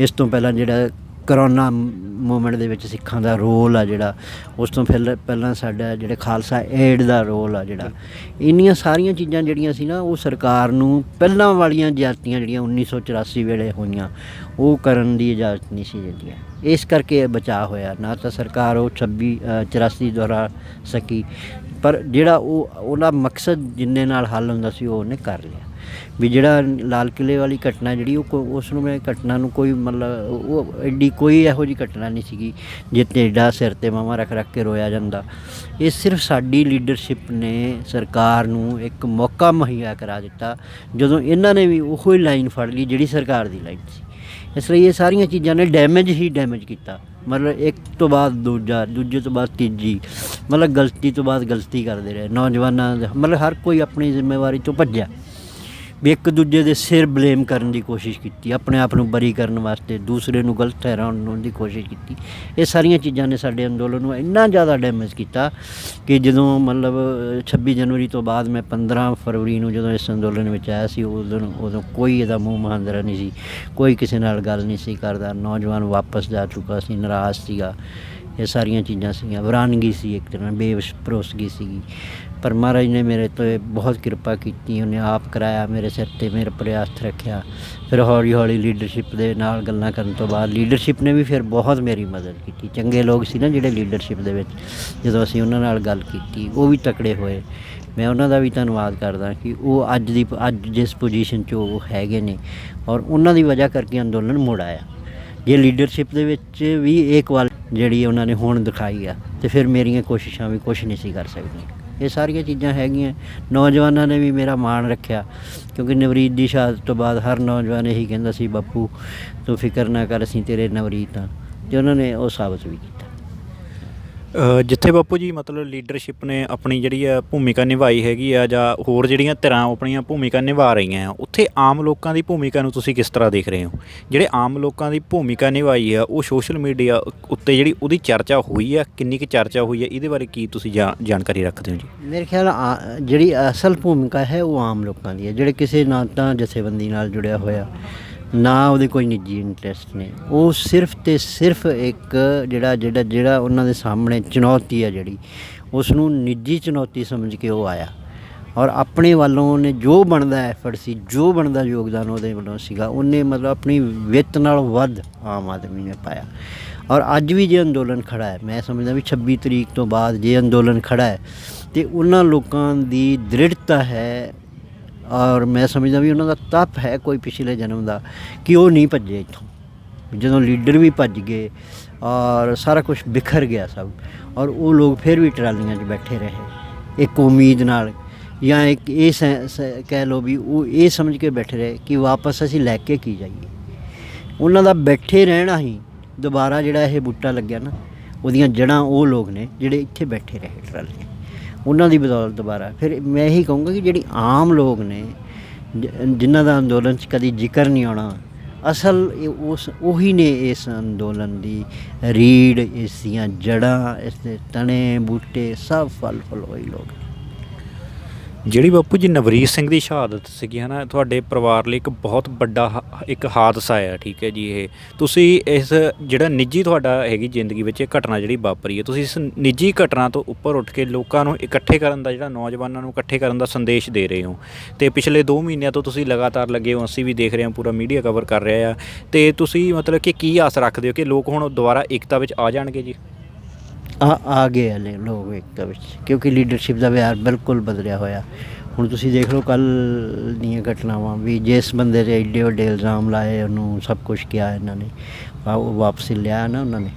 S2: ਇਸ ਤੋਂ ਪਹਿਲਾਂ ਜਿਹੜਾ ਕਰੋਨਾ ਮੂਵਮੈਂਟ ਦੇ ਵਿੱਚ ਸਿੱਖਾਂ ਦਾ ਰੋਲ ਆ ਜਿਹੜਾ ਉਸ ਤੋਂ ਫਿਰ ਪਹਿਲਾਂ ਸਾਡਾ ਜਿਹੜੇ ਖਾਲਸਾ ਏਡ ਦਾ ਰੋਲ ਆ ਜਿਹੜਾ। ਇੰਨੀਆਂ ਸਾਰੀਆਂ ਚੀਜ਼ਾਂ ਜਿਹੜੀਆਂ ਸੀ ਨਾ ਉਹ ਸਰਕਾਰ ਨੂੰ ਪਹਿਲਾਂ ਵਾਲੀਆਂ ਜ਼ਿਆਦਤੀਆਂ ਜਿਹੜੀਆਂ 1984 ਵੇਲੇ ਹੋਈਆਂ ਉਹ ਕਰਨ ਦੀ ਇਜਾਜ਼ਤ ਨਹੀਂ ਸੀ ਦਿੰਦੀਆਂ। ਇਸ ਕਰਕੇ ਇਹ ਬਚਾਅ ਹੋਇਆ। ਨਾ ਤਾਂ ਸਰਕਾਰ ਉਹ 26 ਅ, 84 ਦੁਆਰਾ ਸਕੀ ਪਰ ਜਿਹੜਾ ਉਹ ਉਹਦਾ ਮਕਸਦ ਜਿੰਨੇ ਨਾਲ ਹੱਲ ਹੁੰਦਾ ਸੀ ਉਹ ਉਹਨੇ ਕਰ ਲਿਆ। ਵੀ ਜਿਹੜਾ ਲਾਲ ਕਿਲੇ ਵਾਲੀ ਘਟਨਾ ਜਿਹੜੀ ਉਹ ਕੋ- ਉਸ ਨੂੰ ਮੈਂ ਘਟਨਾ ਨੂੰ ਕੋਈ ਮਤਲਬ ਉਹ ਐਡੀ ਕੋਈ ਇਹੋ ਜੀ ਘਟਨਾ ਨਹੀਂ ਸੀਗੀ ਜਿੱਤੇ ਏਡਾ ਸਿਰ ਤੇ ਮਾਮਾ ਰੱਖ ਰੱਖ ਕੇ ਰੋਇਆ ਜਾਂਦਾ। ਇਹ ਸਿਰਫ ਸਾਡੀ ਲੀਡਰਸ਼ਿਪ ਨੇ ਸਰਕਾਰ ਨੂੰ ਇੱਕ ਮੌਕਾ ਮੁਹੱਈਆ ਕਰਾ ਦਿੱਤਾ। ਜਦੋਂ ਇਹਨਾਂ ਨੇ ਵੀ ਉਹੋ ਹੀ ਲਾਈਨ ਫੜ ਲਈ ਜਿਹੜੀ ਸਰਕਾਰ ਦੀ ਲਾਈਨ ਸੀ। ਇਸ ਲਈ ਇਹ ਸਾਰੀਆਂ ਚੀਜ਼ਾਂ ਨੇ ਡੈਮੇਜ ਹੀ ਡੈਮੇਜ ਕੀਤਾ। ਮਤਲਬ ਇੱਕ ਤੋਂ ਬਾਅਦ ਦੂਜਾ, ਦੂਜੇ ਤੋਂ ਬਾਅਦ ਤੀਜੀ, ਮਤਲਬ ਗਲਤੀ ਤੋਂ ਬਾਅਦ ਗਲਤੀ ਕਰਦੇ ਰਹੇ। ਨੌਜਵਾਨਾਂ ਦੇ ਮਤਲਬ ਹਰ ਕੋਈ ਆਪਣੀ ਜ਼ਿੰਮੇਵਾਰੀ ਤੋਂ ਭੱਜਿਆ। ਵੀ ਇੱਕ ਦੂਜੇ ਦੇ ਸਿਰ ਬਲੇਮ ਕਰਨ ਦੀ ਕੋਸ਼ਿਸ਼ ਕੀਤੀ ਆਪਣੇ ਆਪ ਨੂੰ ਬਰੀ ਕਰਨ ਵਾਸਤੇ ਦੂਸਰੇ ਨੂੰ ਗਲਤ ਠਹਿਰਾਉਣ ਦੀ ਕੋਸ਼ਿਸ਼ ਕੀਤੀ। ਇਹ ਸਾਰੀਆਂ ਚੀਜ਼ਾਂ ਨੇ ਸਾਡੇ ਅੰਦੋਲਨ ਨੂੰ ਇੰਨਾ ਜ਼ਿਆਦਾ ਡੈਮੇਜ ਕੀਤਾ ਕਿ ਜਦੋਂ ਮਤਲਬ ਅ, 26 ਜਨਵਰੀ ਤੋਂ ਬਾਅਦ ਮੈਂ 15 ਫਰਵਰੀ ਨੂੰ ਜਦੋਂ ਇਸ ਅੰਦੋਲਨ ਵਿੱਚ ਆਇਆ ਸੀ ਉਦੋਂ ਉਦੋਂ ਕੋਈ ਇਹਦਾ ਮੂੰਹ ਮਹਾਂਦਰਾ ਨਹੀਂ ਸੀ ਕੋਈ ਕਿਸੇ ਨਾਲ ਗੱਲ ਨਹੀਂ ਸੀ ਕਰਦਾ। ਨੌਜਵਾਨ ਵਾਪਸ ਜਾ ਚੁੱਕਾ ਸੀ ਨਾਰਾਜ਼ ਸੀਗਾ। ਇਹ ਸਾਰੀਆਂ ਚੀਜ਼ਾਂ ਸੀਗੀਆਂ ਵਰਾਨਗੀ ਸੀ ਇੱਕ ਤਰ੍ਹਾਂ ਬੇਵਸ਼ ਬੇਵਸਪਰੋਸਗੀ ਸੀਗੀ। ਪਰ ਮਹਾਰਾਜ ਨੇ ਮੇਰੇ ਤੋਂ ਇਹ ਬਹੁਤ ਕਿਰਪਾ ਕੀਤੀ, ਉਹਨੇ ਆਪ ਕਰਾਇਆ, ਮੇਰੇ ਸਿਰ ਤੇ ਮੇਰੇ ਪ੍ਰਯਾਸ ਰੱਖਿਆ। ਫਿਰ ਹੌਲੀ ਹੌਲੀ ਲੀਡਰਸ਼ਿਪ ਦੇ ਨਾਲ ਗੱਲਾਂ ਕਰਨ ਤੋਂ ਬਾਅਦ ਲੀਡਰਸ਼ਿਪ ਨੇ ਵੀ ਫਿਰ ਬਹੁਤ ਮੇਰੀ ਮਦਦ ਕੀਤੀ। ਚੰਗੇ ਲੋਕ ਸੀ ਨਾ ਜਿਹੜੇ ਲੀਡਰਸ਼ਿਪ ਦੇ ਵਿੱਚ, ਜਦੋਂ ਅਸੀਂ ਉਹਨਾਂ ਨਾਲ ਗੱਲ ਕੀਤੀ, ਉਹ ਵੀ ਤਕੜੇ ਹੋਏ। ਮੈਂ ਉਹਨਾਂ ਦਾ ਵੀ ਧੰਨਵਾਦ ਕਰਦਾ ਕਿ ਉਹ ਅੱਜ ਦੀ, ਅੱਜ ਜਿਸ ਪੋਜੀਸ਼ਨ 'ਚ ਉਹ ਹੈਗੇ ਨੇ ਔਰ ਉਹਨਾਂ ਦੀ ਵਜ੍ਹਾ ਕਰਕੇ ਅੰਦੋਲਨ ਮੁੜ ਆਇਆ। ਜੇ ਲੀਡਰਸ਼ਿਪ ਦੇ ਵਿੱਚ ਵੀ ਇਹ ਕੁਆਲ ਜਿਹੜੀ ਉਹਨਾਂ ਨੇ ਹੁਣ ਦਿਖਾਈ ਆ, ਤੇ ਫਿਰ ਮੇਰੀਆਂ ਕੋਸ਼ਿਸ਼ਾਂ ਵੀ ਕੁਝ ਨਹੀਂ ਸੀ ਕਰ ਸਕਦੀਆਂ। ਇਹ ਸਾਰੀਆਂ ਚੀਜ਼ਾਂ ਹੈਗੀਆਂ। ਨੌਜਵਾਨਾਂ ਨੇ ਵੀ ਮੇਰਾ ਮਾਣ ਰੱਖਿਆ, ਕਿਉਂਕਿ ਨਵਰੀਤ ਦੀ ਸ਼ਹਾਦਤ ਤੋਂ ਬਾਅਦ ਹਰ ਨੌਜਵਾਨ ਇਹੀ ਕਹਿੰਦਾ ਸੀ, ਬਾਪੂ, ਤੂੰ ਫਿਕਰ ਨਾ ਕਰ, ਅਸੀਂ ਤੇਰੇ ਨਵਰੀਤ ਹਾਂ। ਤੇ ਉਹਨਾਂ ਨੇ ਉਹ ਸਾਬਤ ਵੀ ਕੀਤਾ।
S1: ਜਿੱਥੇ ਬਾਪੂ ਜੀ ਮਤਲਬ ਲੀਡਰਸ਼ਿਪ ਨੇ ਆਪਣੀ ਜਿਹੜੀ ਆ ਭੂਮਿਕਾ ਨਿਭਾਈ ਹੈਗੀ ਆ ਜਾਂ ਹੋਰ ਜਿਹੜੀਆਂ ਧਿਰਾਂ ਆਪਣੀਆਂ ਭੂਮਿਕਾ ਨਿਭਾ ਰਹੀਆਂ ਆ, ਉੱਥੇ ਆਮ ਲੋਕਾਂ ਦੀ ਭੂਮਿਕਾ ਨੂੰ ਤੁਸੀਂ ਕਿਸ ਤਰ੍ਹਾਂ ਦੇਖ ਰਹੇ ਹੋ? ਜਿਹੜੇ ਆਮ ਲੋਕਾਂ ਦੀ ਭੂਮਿਕਾ ਨਿਭਾਈ ਆ, ਉਹ ਸੋਸ਼ਲ ਮੀਡੀਆ ਉੱਤੇ ਜਿਹੜੀ ਉਹਦੀ ਚਰਚਾ ਹੋਈ ਆ, ਕਿੰਨੀ ਕੁ ਚਰਚਾ ਹੋਈ ਆ, ਇਹਦੇ ਬਾਰੇ ਕੀ ਤੁਸੀਂ ਜਾ- ਜਾਣਕਾਰੀ ਰੱਖਦੇ ਹੋ ਜੀ?
S2: ਮੇਰੇ ਖਿਆਲ ਆ- ਜਿਹੜੀ ਅਸਲ ਭੂਮਿਕਾ ਹੈ ਉਹ ਆਮ ਲੋਕਾਂ ਦੀ ਹੈ, ਜਿਹੜੇ ਕਿਸੇ ਨਾ ਤਾਂ ਜਥੇਬੰਦੀ ਨਾਲ ਜੁੜਿਆ ਹੋਇਆ ਨਾ ਉਹਦੇ ਕੋਈ ਨਿੱਜੀ ਇੰਟਰਸਟ ਨੇ। ਉਹ ਸਿਰਫ ਤੇ ਸਿਰਫ ਇੱਕ ਜਿਹੜਾ ਜਿਹੜਾ ਜਿਹੜਾ ਉਹਨਾਂ ਦੇ ਸਾਹਮਣੇ ਚੁਣੌਤੀ ਆ ਜਿਹੜੀ ਉਸ ਨੂੰ ਨਿੱਜੀ ਚੁਣੌਤੀ ਸਮਝ ਕੇ ਉਹ ਆਇਆ। ਔਰ ਆਪਣੇ ਵੱਲੋਂ ਉਹਨੇ ਜੋ ਬਣਦਾ ਐਫਰਟ ਸੀ, ਜੋ ਬਣਦਾ ਯੋਗਦਾਨ ਉਹਦੇ ਵੱਲੋਂ ਸੀਗਾ, ਉਹਨੇ ਮਤਲਬ ਆਪਣੀ ਵਿੱਤ ਨਾਲ ਵੱਧ ਆਮ ਆਦਮੀ ਨੇ ਪਾਇਆ। ਔਰ ਅੱਜ ਵੀ ਜੇ ਅੰਦੋਲਨ ਖੜਾ ਹੈ, ਮੈਂ ਸਮਝਦਾ ਵੀ 26 ਤਰੀਕ ਤੋਂ ਬਾਅਦ ਜੇ ਅੰਦੋਲਨ ਖੜਾ ਹੈ, ਤੇ ਉਹਨਾਂ ਲੋਕਾਂ ਦੀ ਦ੍ਰਿੜਤਾ ਹੈ ਔਰ ਮੈਂ ਸਮਝਦਾ ਵੀ ਉਹਨਾਂ ਦਾ ਤਪ ਹੈ ਕੋਈ ਪਿਛਲੇ ਜਨਮ ਦਾ, ਕਿ ਉਹ ਨਹੀਂ ਭੱਜੇ ਇੱਥੋਂ। ਜਦੋਂ ਲੀਡਰ ਵੀ ਭੱਜ ਗਏ ਔਰ ਸਾਰਾ ਕੁਝ ਬਿਖਰ ਗਿਆ ਸਭ, ਔਰ ਉਹ ਲੋਕ ਫਿਰ ਵੀ ਟਰਾਲੀਆਂ 'ਚ ਬੈਠੇ ਰਹੇ। ਇੱਕ ਉਮੀਦ ਨਾਲ ਜਾਂ ਇੱਕ ਇਹ ਸ- ਕਹਿ ਲਓ ਵੀ ਉਹ ਇਹ ਸਮਝ ਕੇ ਬੈਠੇ ਰਹੇ ਕਿ ਵਾਪਸ ਅਸੀਂ ਲੈ ਕੇ ਕੀ ਜਾਈਏ। ਉਹਨਾਂ ਦਾ ਬੈਠੇ ਰਹਿਣਾ ਹੀ ਦੁਬਾਰਾ ਜਿਹੜਾ ਇਹ ਬੂਟਾ ਲੱਗਿਆ ਨਾ, ਉਹਦੀਆਂ ਜੜਾਂ ਉਹ ਲੋਕ ਨੇ ਜਿਹੜੇ ਇੱਥੇ ਬੈਠੇ ਰਹੇ ਟਰਾਲੀਆਂ। ਉਹਨਾਂ ਦੀ ਬਦੌਲਤ ਦੁਬਾਰਾ। ਫਿਰ ਮੈਂ ਇਹੀ ਕਹੂੰਗਾ ਕਿ ਜਿਹੜੀ ਆਮ ਲੋਕ ਨੇ ਜਿਨ੍ਹਾਂ ਦਾ ਅੰਦੋਲਨ 'ਚ ਕਦੀ ਜ਼ਿਕਰ ਨਹੀਂ ਆਉਣਾ, ਅਸਲ ਇਹ ਉਸ, ਉਹੀ ਨੇ ਇਸ ਅੰਦੋਲਨ ਦੀ ਰੀੜ ਇਸ ਦੀਆਂ ਜੜਾਂ ਇਸ ਦੇ ਤਣੇ, ਬੂਟੇ, ਸਭ ਫਲ ਫਲੋਈ ਲੋਕ।
S1: ਜਿਹੜੀ ਬਾਪੂ ਜੀ ਨਵਰੀਤ ਸਿੰਘ ਦੀ ਸ਼ਹਾਦਤ ਸੀਗੀ, ਹਨਾ, ਤੁਹਾਡੇ ਪਰਿਵਾਰ ਲਈ ਇੱਕ ਬਹੁਤ ਵੱਡਾ ਹ- ਇੱਕ ਹਾਦਸਾ ਆ ਠੀਕ ਹੈ ਜੀ ਇਹ। ਤੁਸੀਂ ਇਸ ਜਿਹੜਾ ਨਿੱਜੀ ਤੁਹਾਡਾ ਹੈਗੀ ਜ਼ਿੰਦਗੀ ਵਿੱਚ ਇਹ ਘਟਨਾ ਜਿਹੜੀ ਵਾਪਰੀ ਹੈ, ਤੁਸੀਂ ਇਸ ਨਿੱਜੀ ਘਟਨਾ ਤੋਂ ਉੱਪਰ ਉੱਠ ਕੇ ਲੋਕਾਂ ਨੂੰ ਇਕੱਠੇ ਕਰਨ ਦਾ, ਜਿਹੜਾ ਨੌਜਵਾਨਾਂ ਨੂੰ ਇਕੱਠੇ ਕਰਨ ਦਾ ਸੰਦੇਸ਼ ਦੇ ਰਹੇ ਹੋ। ਤੇ ਪਿਛਲੇ 2 ਮਹੀਨਿਆਂ ਤੋਂ ਤੁਸੀਂ ਲਗਾਤਾਰ ਲੱਗੇ ਹੋ, ਅਸੀਂ ਵੀ ਦੇਖ ਰਹੇ ਹਾਂ, ਪੂਰਾ ਮੀਡੀਆ ਕਵਰ ਕਰ ਰਿਹਾ ਆ। ਤੇ ਤੁਸੀਂ ਮਤਲਬ ਕਿ ਕੀ ਆਸ ਰੱਖਦੇ ਹੋ ਕਿ ਲੋਕ ਹੁਣ ਦੁਬਾਰਾ ਏਕਤਾ ਵਿੱਚ ਆ ਜਾਣਗੇ ਜੀ?
S2: ਆ ਆ ਗਏ ਹਲੇ ਲੋਕ ਏਕਤਾ ਵਿੱਚ। ਕਿਉਂਕਿ ਲੀਡਰਸ਼ਿਪ ਦਾ ਵਿਹਾਰ ਬਿਲਕੁਲ ਬਦਲਿਆ ਹੋਇਆ। ਹੁਣ ਤੁਸੀਂ ਦੇਖ ਲਓ ਕੱਲ ਦੀਆਂ ਘਟਨਾਵਾਂ ਵੀ ਜਿਸ ਬੰਦੇ ਦੇ ਐਡੇ ਵੱਡੇ ਇਲਜ਼ਾਮ ਲਾਏ ਉਹਨੂੰ ਸਭ ਕੁਝ ਕਿਹਾ ਇਹਨਾਂ ਨੇ ਉਹ ਵਾਪਸ ਲਿਆ ਨਾ ਉਹਨਾਂ ਨੇ।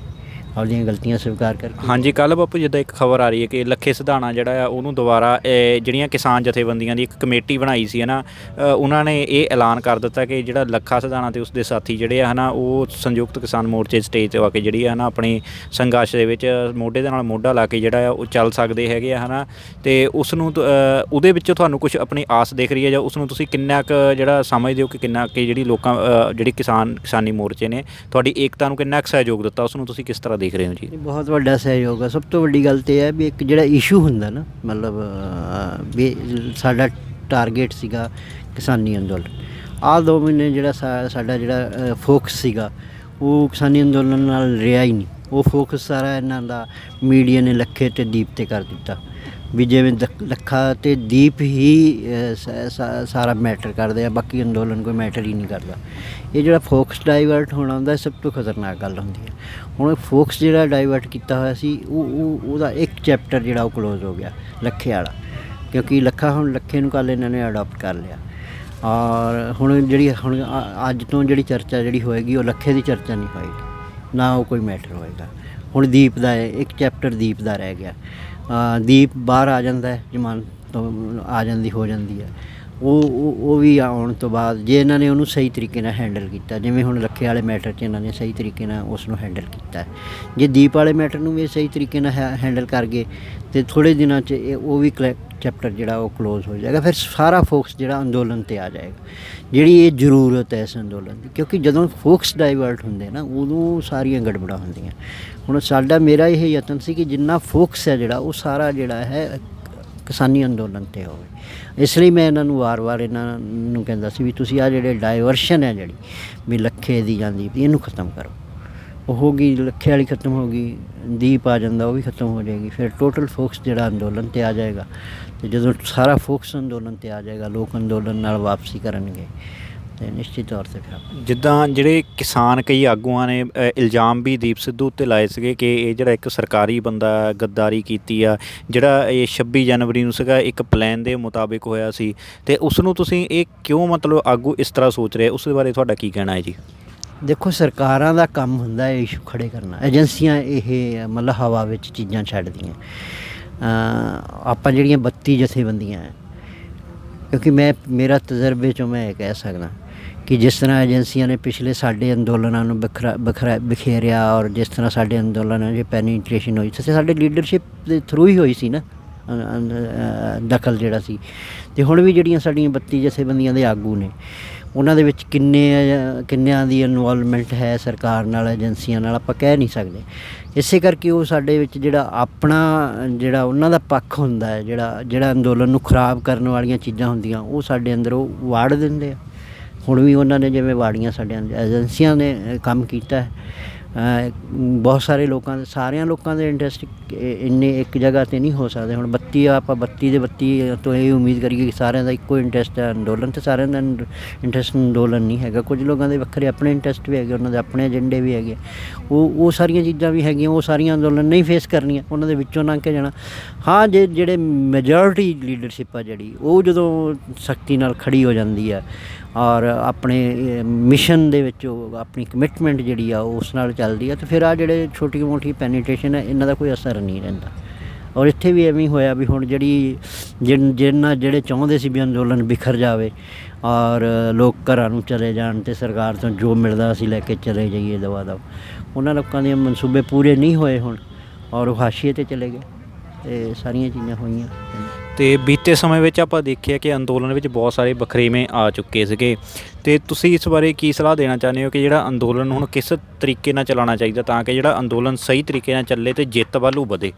S2: ਆਪਣੀਆਂ ਗਲਤੀਆਂ ਸਵੀਕਾਰ ਕਰਕੇ।
S1: ਹਾਂਜੀ ਕੱਲ ਬਾਪੂ ਜਿੱਦਾਂ ਇੱਕ ਖਬਰ ਆ ਰਹੀ ਹੈ ਕਿ ਲੱਖੇ ਸਿਧਾਣਾ ਜਿਹੜਾ ਆ ਉਹਨੂੰ ਦੁਬਾਰਾ ਇਹ ਜਿਹੜੀਆਂ ਕਿਸਾਨ ਜਥੇਬੰਦੀਆਂ ਦੀ ਇੱਕ ਕਮੇਟੀ ਬਣਾਈ ਸੀ ਹਨਾ ਅ, ਉਹਨਾਂ ਨੇ ਇਹ ਐਲਾਨ ਕਰ ਦਿੱਤਾ ਕਿ ਜਿਹੜਾ ਲੱਖਾ ਸਿਧਾਣਾ ਤੇ ਉਸਦੇ ਸਾਥੀ ਜਿਹੜੇ ਆ ਹਨਾ ਉਹ ਸੰਯੁਕਤ ਕਿਸਾਨ ਮੋਰਚੇ ਸਟੇਜ ਤੇ ਆ ਕੇ ਜਿਹੜੀ ਆ ਹਨਾ ਆਪਣੀ ਸੰਘਰਸ਼ ਦੇ ਵਿੱਚ ਮੋਢੇ ਦੇ ਨਾਲ ਮੋਢਾ ਲਾ ਕੇ ਜਿਹੜਾ ਆ ਉਹ ਚੱਲ ਸਕਦੇ ਹੈਗੇ ਆ ਹਨਾ। ਤੇ ਉਸ ਨੂੰ ਤ- ਅ, ਉਹਦੇ ਵਿੱਚੋਂ ਤੁਹਾਨੂੰ ਕੁਝ ਆਪਣੀ ਆਸ ਦਿਖ ਰਹੀ ਹੈ ਜਾਂ ਉਸ ਨੂੰ ਤੁਸੀਂ ਕਿੰਨਾ ਕੁ ਜਿਹੜਾ ਸਮਝਦੇ ਹੋ ਕਿ ਕਿੰਨਾ ਕਿ ਜਿਹੜੀ ਲੋਕਾਂ ਅ, ਜਿਹੜੀ ਕਿਸਾਨ ਕਿਸਾਨੀ ਮੋਰਚੇ ਨੇ ਤੁਹਾਡੀ ਏਕਤਾ ਨੂੰ ਕਿੰਨਾ ਕੁ ਸਹਿਯੋਗ ਦਿੱਤਾ ਉਸ ਨੂੰ ਤੁਸੀਂ ਕਿਸ ਤਰ੍ਹਾਂ ਦੇਖ ਰਹੇ ਹੋ ਜੀ।
S2: ਬਹੁਤ ਵੱਡਾ ਸਹਿਯੋਗ ਆ। ਸਭ ਤੋਂ ਵੱਡੀ ਗੱਲ ਤੇ ਇਹ ਹੈ ਵੀ ਇੱਕ ਜਿਹੜਾ ਇਸ਼ੂ ਹੁੰਦਾ ਨਾ ਮਤਲਬ ਅਹ, ਵੀ ਸਾਡਾ ਟਾਰਗੇਟ ਸੀਗਾ ਕਿਸਾਨੀ ਅੰਦੋਲਨ। ਆਹ ਦੋ ਮਹੀਨੇ ਜਿਹੜਾ ਸਾ- ਸਾਡਾ ਜਿਹੜਾ ਫੋਕਸ ਸੀਗਾ ਉਹ ਕਿਸਾਨੀ ਅੰਦੋਲਨ ਨਾਲ ਰਿਹਾ ਹੀ ਨਹੀਂ। ਉਹ ਫੋਕਸ ਸਾਰਾ ਇਹਨਾਂ ਦਾ ਮੀਡੀਆ ਨੇ ਲੱਖੇ ਤੇ ਦੀਪ ਤੇ ਕਰ ਦਿੱਤਾ। ਵੀ ਜਿਵੇਂ ਦਖ- ਲੱਖਾ ਤੇ ਦੀਪ ਹੀ ਅਹ, ਸ- ਸਾ- ਸਾਰਾ ਮੈਟਰ ਕਰਦੇ ਆ ਬਾਕੀ ਅੰਦੋਲਨ ਕੋਈ ਮੈਟਰ ਹੀ ਨਹੀਂ ਕਰਦਾ। ਇਹ ਜਿਹੜਾ ਫੋਕਸ ਡਾਈਵਰਟ ਹੋਣਾ ਹੁੰਦਾ ਇਹ ਸਭ ਤੋਂ ਖਤਰਨਾਕ ਗੱਲ ਹੁੰਦੀ ਹੈ। ਹੁਣ ਫੋਕਸ ਜਿਹੜਾ ਡਾਈਵਰਟ ਕੀਤਾ ਹੋਇਆ ਸੀ, ਉਹ ਉਹ, ਉਹਦਾ ਇੱਕ ਚੈਪਟਰ ਜਿਹੜਾ ਉਹ ਕਲੋਜ਼ ਹੋ ਗਿਆ, ਲੱਖੇ ਵਾਲਾ। ਕਿਉਂਕਿ ਲੱਖਾ, ਹੁਣ ਲੱਖੇ ਨੂੰ ਕੱਲ ਇਹਨਾਂ ਨੇ ਅਡਾਪਟ ਕਰ ਲਿਆ। ਔਰ ਹੁਣ ਜਿਹੜੀ, ਹੁਣ ਅੱਜ ਤੋਂ ਜਿਹੜੀ ਚਰਚਾ ਜਿਹੜੀ ਹੋਏਗੀ, ਉਹ ਲੱਖੇ ਦੀ ਚਰਚਾ ਨਹੀਂ ਹੋਏਗੀ। ਨਾ ਉਹ ਕੋਈ ਮੈਟਰ ਹੋਏਗਾ। ਹੁਣ ਦੀਪ ਦਾ ਇੱਕ ਚੈਪਟਰ ਦੀਪ ਦਾ ਰਹਿ ਗਿਆ। ਦੀਪ ਬਾਹਰ ਆ ਜਾਂਦਾ ਹੈ ਜਮਾਨ ਤੋਂ ਆ ਜਾਂਦੀ, ਹੋ ਜਾਂਦੀ ਹੈ। ਉਹ ਉਹ ਵੀ ਆਉਣ ਤੋਂ ਬਾਅਦ ਜੇ ਇਹਨਾਂ ਨੇ ਉਹਨੂੰ ਸਹੀ ਤਰੀਕੇ ਨਾਲ ਹੈਂਡਲ ਕੀਤਾ, ਜਿਵੇਂ ਹੁਣ ਰੱਖੇ ਵਾਲੇ ਮੈਟਰ 'ਚ ਇਹਨਾਂ ਨੇ ਸਹੀ ਤਰੀਕੇ ਨਾਲ ਉਸ ਨੂੰ ਹੈਂਡਲ ਕੀਤਾ। ਜੇ ਦੀਪ ਵਾਲੇ ਮੈਟਰ ਨੂੰ ਵੀ ਸਹੀ ਤਰੀਕੇ ਨਾਲ ਹੈ- ਹੈਂਡਲ ਕਰ ਗਏ ਤੇ ਥੋੜੇ ਦਿਨਾਂ 'ਚ ਇਹ ਉਹ ਵੀ ਚੈਪਟਰ ਜਿਹੜਾ ਉਹ ক্লোਜ਼ ਹੋ ਜਾਏਗਾ, ਫਿਰ ਸਾਰਾ ਫੋਕਸ ਜਿਹੜਾ ਅੰਦੋਲਨ ਤੇ ਆ ਜਾਏਗਾ। ਜਿਹੜੀ ਇਹ ਜ਼ਰੂਰਤ ਹੈ ਇਸ ਅੰਦੋਲਨ ਦੀ, ਕਿਉਂਕਿ ਜਦੋਂ ਫੋਕਸ ਡਾਈਵਰਟ ਹੁੰਦੇ ਨਾ, ਉਦੋਂ ਸਾਰੀਆਂ ਗੜਬੜਾਂ ਹੁੰਦੀਆਂ। ਹੁਣ ਸਾਡਾ, ਮੇਰਾ ਇਹ ਯਤਨ ਸੀ ਕਿ ਜਿੰਨਾ ਫੋਕਸ ਹੈ ਜਿਹੜਾ, ਉਹ ਸਾਰਾ ਜਿਹੜਾ ਹੈ ਕਿਸਾਨੀ ਅੰਦੋਲਨ ਤੇ ਹੋਵੇ। ਇਸ ਲਈ ਮੈਂ ਇਹਨਾਂ ਨੂੰ ਵਾਰ-ਵਾਰ ਇਹਨਾਂ ਨੂੰ ਕਹਿੰਦਾ ਸੀ ਵੀ ਤੁਸੀਂ ਆ ਜਿਹੜੇ ਡਾਇਵਰਸ਼ਨ ਹੈ ਜਿਹੜੀ, ਵੀ ਲੱਖੇ ਦੀ ਜਾਂਦੀ, ਵੀ ਇਹਨੂੰ ਖਤਮ ਕਰੋ। ਉਹ ਹੋ ਗਈ, ਲੱਖੇ ਵਾਲੀ ਖਤਮ ਹੋ ਗਈ, ਦੀਪ ਆ ਜਾਂਦਾ, ਉਹ ਵੀ ਖਤਮ ਹੋ ਜਾਏਗੀ। ਫਿਰ ਟੋਟਲ ਫੋਕਸ ਜਿਹੜਾ ਅੰਦੋਲਨ ਤੇ ਆ ਜਾਏਗਾ, ਤੇ ਜਦੋਂ ਸਾਰਾ ਫੋਕਸ ਅੰਦੋਲਨ ਤੇ ਆ ਜਾਏਗਾ, ਲੋਕ ਅੰਦੋਲਨ ਨਾਲ ਵਾਪਸੀ ਕਰਨਗੇ ਤੇ ਨਿਸ਼ਚਿਤ ਤੌਰ ਤੇ ਫਿਰ
S1: ਜਿੱਦਾਂ ਜਿਹੜੇ ਕਿਸਾਨ ਕਈ ਆਗੂਆਂ ਨੇ ਅ, ਇਲਜ਼ਾਮ ਵੀ ਦੀਪ ਸਿੱਧੂ ਉੱਤੇ ਲਾਏ ਸੀਗੇ ਕਿ ਇਹ ਜਿਹੜਾ ਇੱਕ ਸਰਕਾਰੀ ਬੰਦਾ ਗੱਦਾਰੀ ਕੀਤੀ ਆ ਜਿਹੜਾ ਇਹ 26 ਜਨਵਰੀ ਨੂੰ ਸੀਗਾ ਇੱਕ ਪਲਾਨ ਦੇ ਮੁਤਾਬਿਕ ਹੋਇਆ ਸੀ। ਤੇ ਉਸ ਨੂੰ ਤੁਸੀਂ ਇਹ ਕਿਉਂ ਮਤਲਬ ਆਗੂ ਇਸ ਤਰ੍ਹਾਂ ਸੋਚ ਰਹੇ? ਉਸ ਦੇ ਬਾਰੇ ਤੁਹਾਡਾ ਕੀ ਕਹਿਣਾ ਹੈ ਜੀ?
S2: ਦੇਖੋ ਸਰਕਾਰਾਂ ਦਾ ਕੰਮ ਹੁੰਦਾ ਹੈ ਇਸ਼ੂ ਖੜੇ ਕਰਨਾ। ਏਜੰਸੀਆਂ ਇਹ ਮਤਲਬ ਹਵਾ ਵਿੱਚ ਚੀਜ਼ਾਂ ਛੱਡਦੀਆਂ। ਅ, ਆਪਾਂ ਜਿਹੜੀਆਂ 32 ਜਥੇਬੰਦੀਆਂ ਹੈ ਕਿਉਂਕਿ ਮੈਂ ਮੇਰਾ ਤਜਰਬੇ ਚੋਂ ਮੈਂ ਇਹ ਕਹਿ ਸਕਦਾ। ਕਿ ਜਿਸ ਤਰ੍ਹਾਂ ਏਜੰਸੀਆਂ ਨੇ ਪਿਛਲੇ ਸਾਡੇ ਅੰਦੋਲਨਾਂ ਨੂੰ ਬਖਰਾ ਬਖਰਾ ਬਿਖੇਰਿਆ ਔਰ ਜਿਸ ਤਰ੍ਹਾਂ ਸਾਡੇ ਅੰਦੋਲਨਾਂ 'ਚ ਪੈਨੀਟ੍ਰੇਸ਼ਨ ਹੋਈ ਸੀ ਸਾਡੇ ਲੀਡਰਸ਼ਿਪ ਦੇ ਥਰੂ ਹੀ ਹੋਈ ਸੀ ਨਾ ਦਖਲ ਜਿਹੜਾ ਸੀ। ਤੇ ਹੁਣ ਵੀ ਜਿਹੜੀਆਂ ਸਾਡੀਆਂ 32 ਜਥੇਬੰਦੀਆਂ ਦੇ ਆਗੂ ਨੇ, ਉਹਨਾਂ ਦੇ ਵਿੱਚ ਕਿੰਨੇ, ਕਿੰਨਿਆਂ ਦੀ ਇਨਵੋਲਵਮੈਂਟ ਹੈ ਸਰਕਾਰ ਨਾਲ, ਏਜੰਸੀਆਂ ਨਾਲ, ਆਪਾਂ ਕਹਿ ਨਹੀਂ ਸਕਦੇ। ਇਸੇ ਕਰਕੇ ਉਹ ਸਾਡੇ ਵਿੱਚ ਜਿਹੜਾ ਆਪਣਾ, ਜਿਹੜਾ ਉਹਨਾਂ ਦਾ ਪੱਖ ਹੁੰਦਾ ਹੈ, ਜਿਹੜਾ ਜਿਹੜਾ ਅੰਦੋਲਨ ਨੂੰ ਖਰਾਬ ਕਰਨ ਵਾਲੀਆਂ ਚੀਜ਼ਾਂ ਹੁੰਦੀਆਂ, ਉਹ ਸਾਡੇ ਅੰਦਰ ਉਹ ਵਾੜ ਦਿੰਦੇ ਆ। ਹੁਣ ਵੀ ਉਹਨਾਂ ਨੇ ਜਿਵੇਂ ਵਾੜੀਆਂ ਸਾਡੇ ਏਜੰਸੀਆਂ ਨੇ ਕੰਮ ਕੀਤਾ ਹੈ। ਬਹੁਤ ਸਾਰੇ ਲੋਕਾਂ ਦੇ ਸਾਰਿਆਂ ਲੋਕਾਂ ਦੇ ਇੰਟਰਸਟ ਇੰਨੇ ਇੱਕ ਜਗ੍ਹਾ ਤੇ ਨਹੀਂ ਹੋ ਸਕਦੇ। ਹੁਣ 32 ਆ, ਆਪਾਂ 32 ਦੇ 32 ਤੋਂ ਇਹ ਉਮੀਦ ਕਰੀਏ ਕਿ ਸਾਰਿਆਂ ਦਾ ਇੱਕੋ ਇੰਟਰਸਟ ਹੈ ਅੰਦੋਲਨ ਤੇ ਸਾਰਿਆਂ ਦਾ ਇੰਟਰਸਟ ਅੰਦੋਲਨ ਨਹੀਂ ਹੈਗਾ। ਕੁਝ ਲੋਕਾਂ ਦੇ ਵੱਖਰੇ ਆਪਣੇ ਇੰਟਰਸਟ ਵੀ ਹੈਗੇ ਉਹਨਾਂ ਦੇ ਆਪਣੇ ਏਜੰਡੇ ਵੀ ਹੈਗੇ। ਉਹ ਉਹ ਸਾਰੀਆਂ ਚੀਜ਼ਾਂ ਵੀ ਹੈਗੀਆਂ ਉਹ ਸਾਰੀਆਂ ਅੰਦੋਲਨ ਨਹੀਂ ਫੇਸ ਕਰਨੀਆਂ। ਉਹਨਾਂ ਦੇ ਵਿੱਚੋਂ ਲੰਘ ਕੇ ਜਾਣਾ। ਹਾਂ ਜੇ ਜਿਹੜੇ ਮੈਜੋਰਿਟੀ ਲੀਡਰਸ਼ਿਪ ਆ ਜਿਹੜੀ ਉਹ ਜਦੋਂ ਸਖਤੀ ਨਾਲ ਖੜੀ ਹੋ ਜਾਂਦੀ ਆ ਔਰ ਆਪਣੇ ਮਿਸ਼ਨ ਦੇ ਵਿੱਚ ਆਪਣੀ ਕਮਿਟਮੈਂਟ ਜਿਹੜੀ ਆ ਉਸ ਨਾਲ ਚੱਲਦੀ ਆ ਤੇ ਫਿਰ ਆ ਜਿਹੜੇ ਛੋਟੀ ਮੋਟੀ ਪੈਨੀਟੇਸ਼ਨ ਹੈ ਇਹਨਾਂ ਦਾ ਕੋਈ ਅਸਰ ਨਹੀਂ ਰਹਿੰਦਾ। ਔਰ ਇੱਥੇ ਵੀ ਐਵੇਂ ਹੋਇਆ ਵੀ ਹੁਣ ਜਿਹੜੀ ਜਿਨ ਜਿਨ੍ਹਾਂ ਜਿਹੜੇ ਚਾਹੁੰਦੇ ਸੀ ਵੀ ਅੰਦੋਲਨ ਬਿਖਰ ਜਾਵੇ ਔਰ ਲੋਕ ਘਰਾਂ ਨੂੰ ਚਲੇ ਜਾਣ ਤੇ ਸਰਕਾਰ ਤੋਂ ਜੋ ਮਿਲਦਾ ਅਸੀਂ ਲੈ ਕੇ ਚਲੇ ਜਾਈਏ ਦਵਾ ਦਵ, ਉਹਨਾਂ ਲੋਕਾਂ ਦੇ ਮਨਸੂਬੇ ਪੂਰੇ ਨਹੀਂ ਹੋਏ ਹੁਣ ਔਰ ਉਹ ਹਾਸ਼ੀਏ ਤੇ ਚਲੇ ਗਏ। ਇਹ ਸਾਰੀਆਂ ਚੀਜ਼ਾਂ ਹੋਈਆਂ।
S1: ਤੇ ਬੀਤੇ ਸਮੇਂ ਵਿੱਚ ਆਪਾਂ ਦੇਖਿਆ ਕਿ ਅੰਦੋਲਨ ਵਿੱਚ ਬਹੁਤ ਸਾਰੇ ਵਖਰੇਵੇਂ ਆ ਚੁੱਕੇ ਸੀਗੇ। ਤੇ ਤੁਸੀਂ ਇਸ ਬਾਰੇ ਕੀ ਸਲਾਹ ਦੇਣਾ ਚਾਹੁੰਦੇ ਹੋ ਕਿ ਜਿਹੜਾ ਅੰਦੋਲਨ ਹੁਣ ਕਿਸ ਤਰੀਕੇ ਨਾਲ ਚਲਾਉਣਾ ਚਾਹੀਦਾ ਤਾਂ ਕਿ ਜਿਹੜਾ ਅੰਦੋਲਨ ਸਹੀ ਤਰੀਕੇ ਨਾਲ ਚੱਲੇ ਤੇ ਜਿੱਤ ਵੱਲ ਵਧੇ?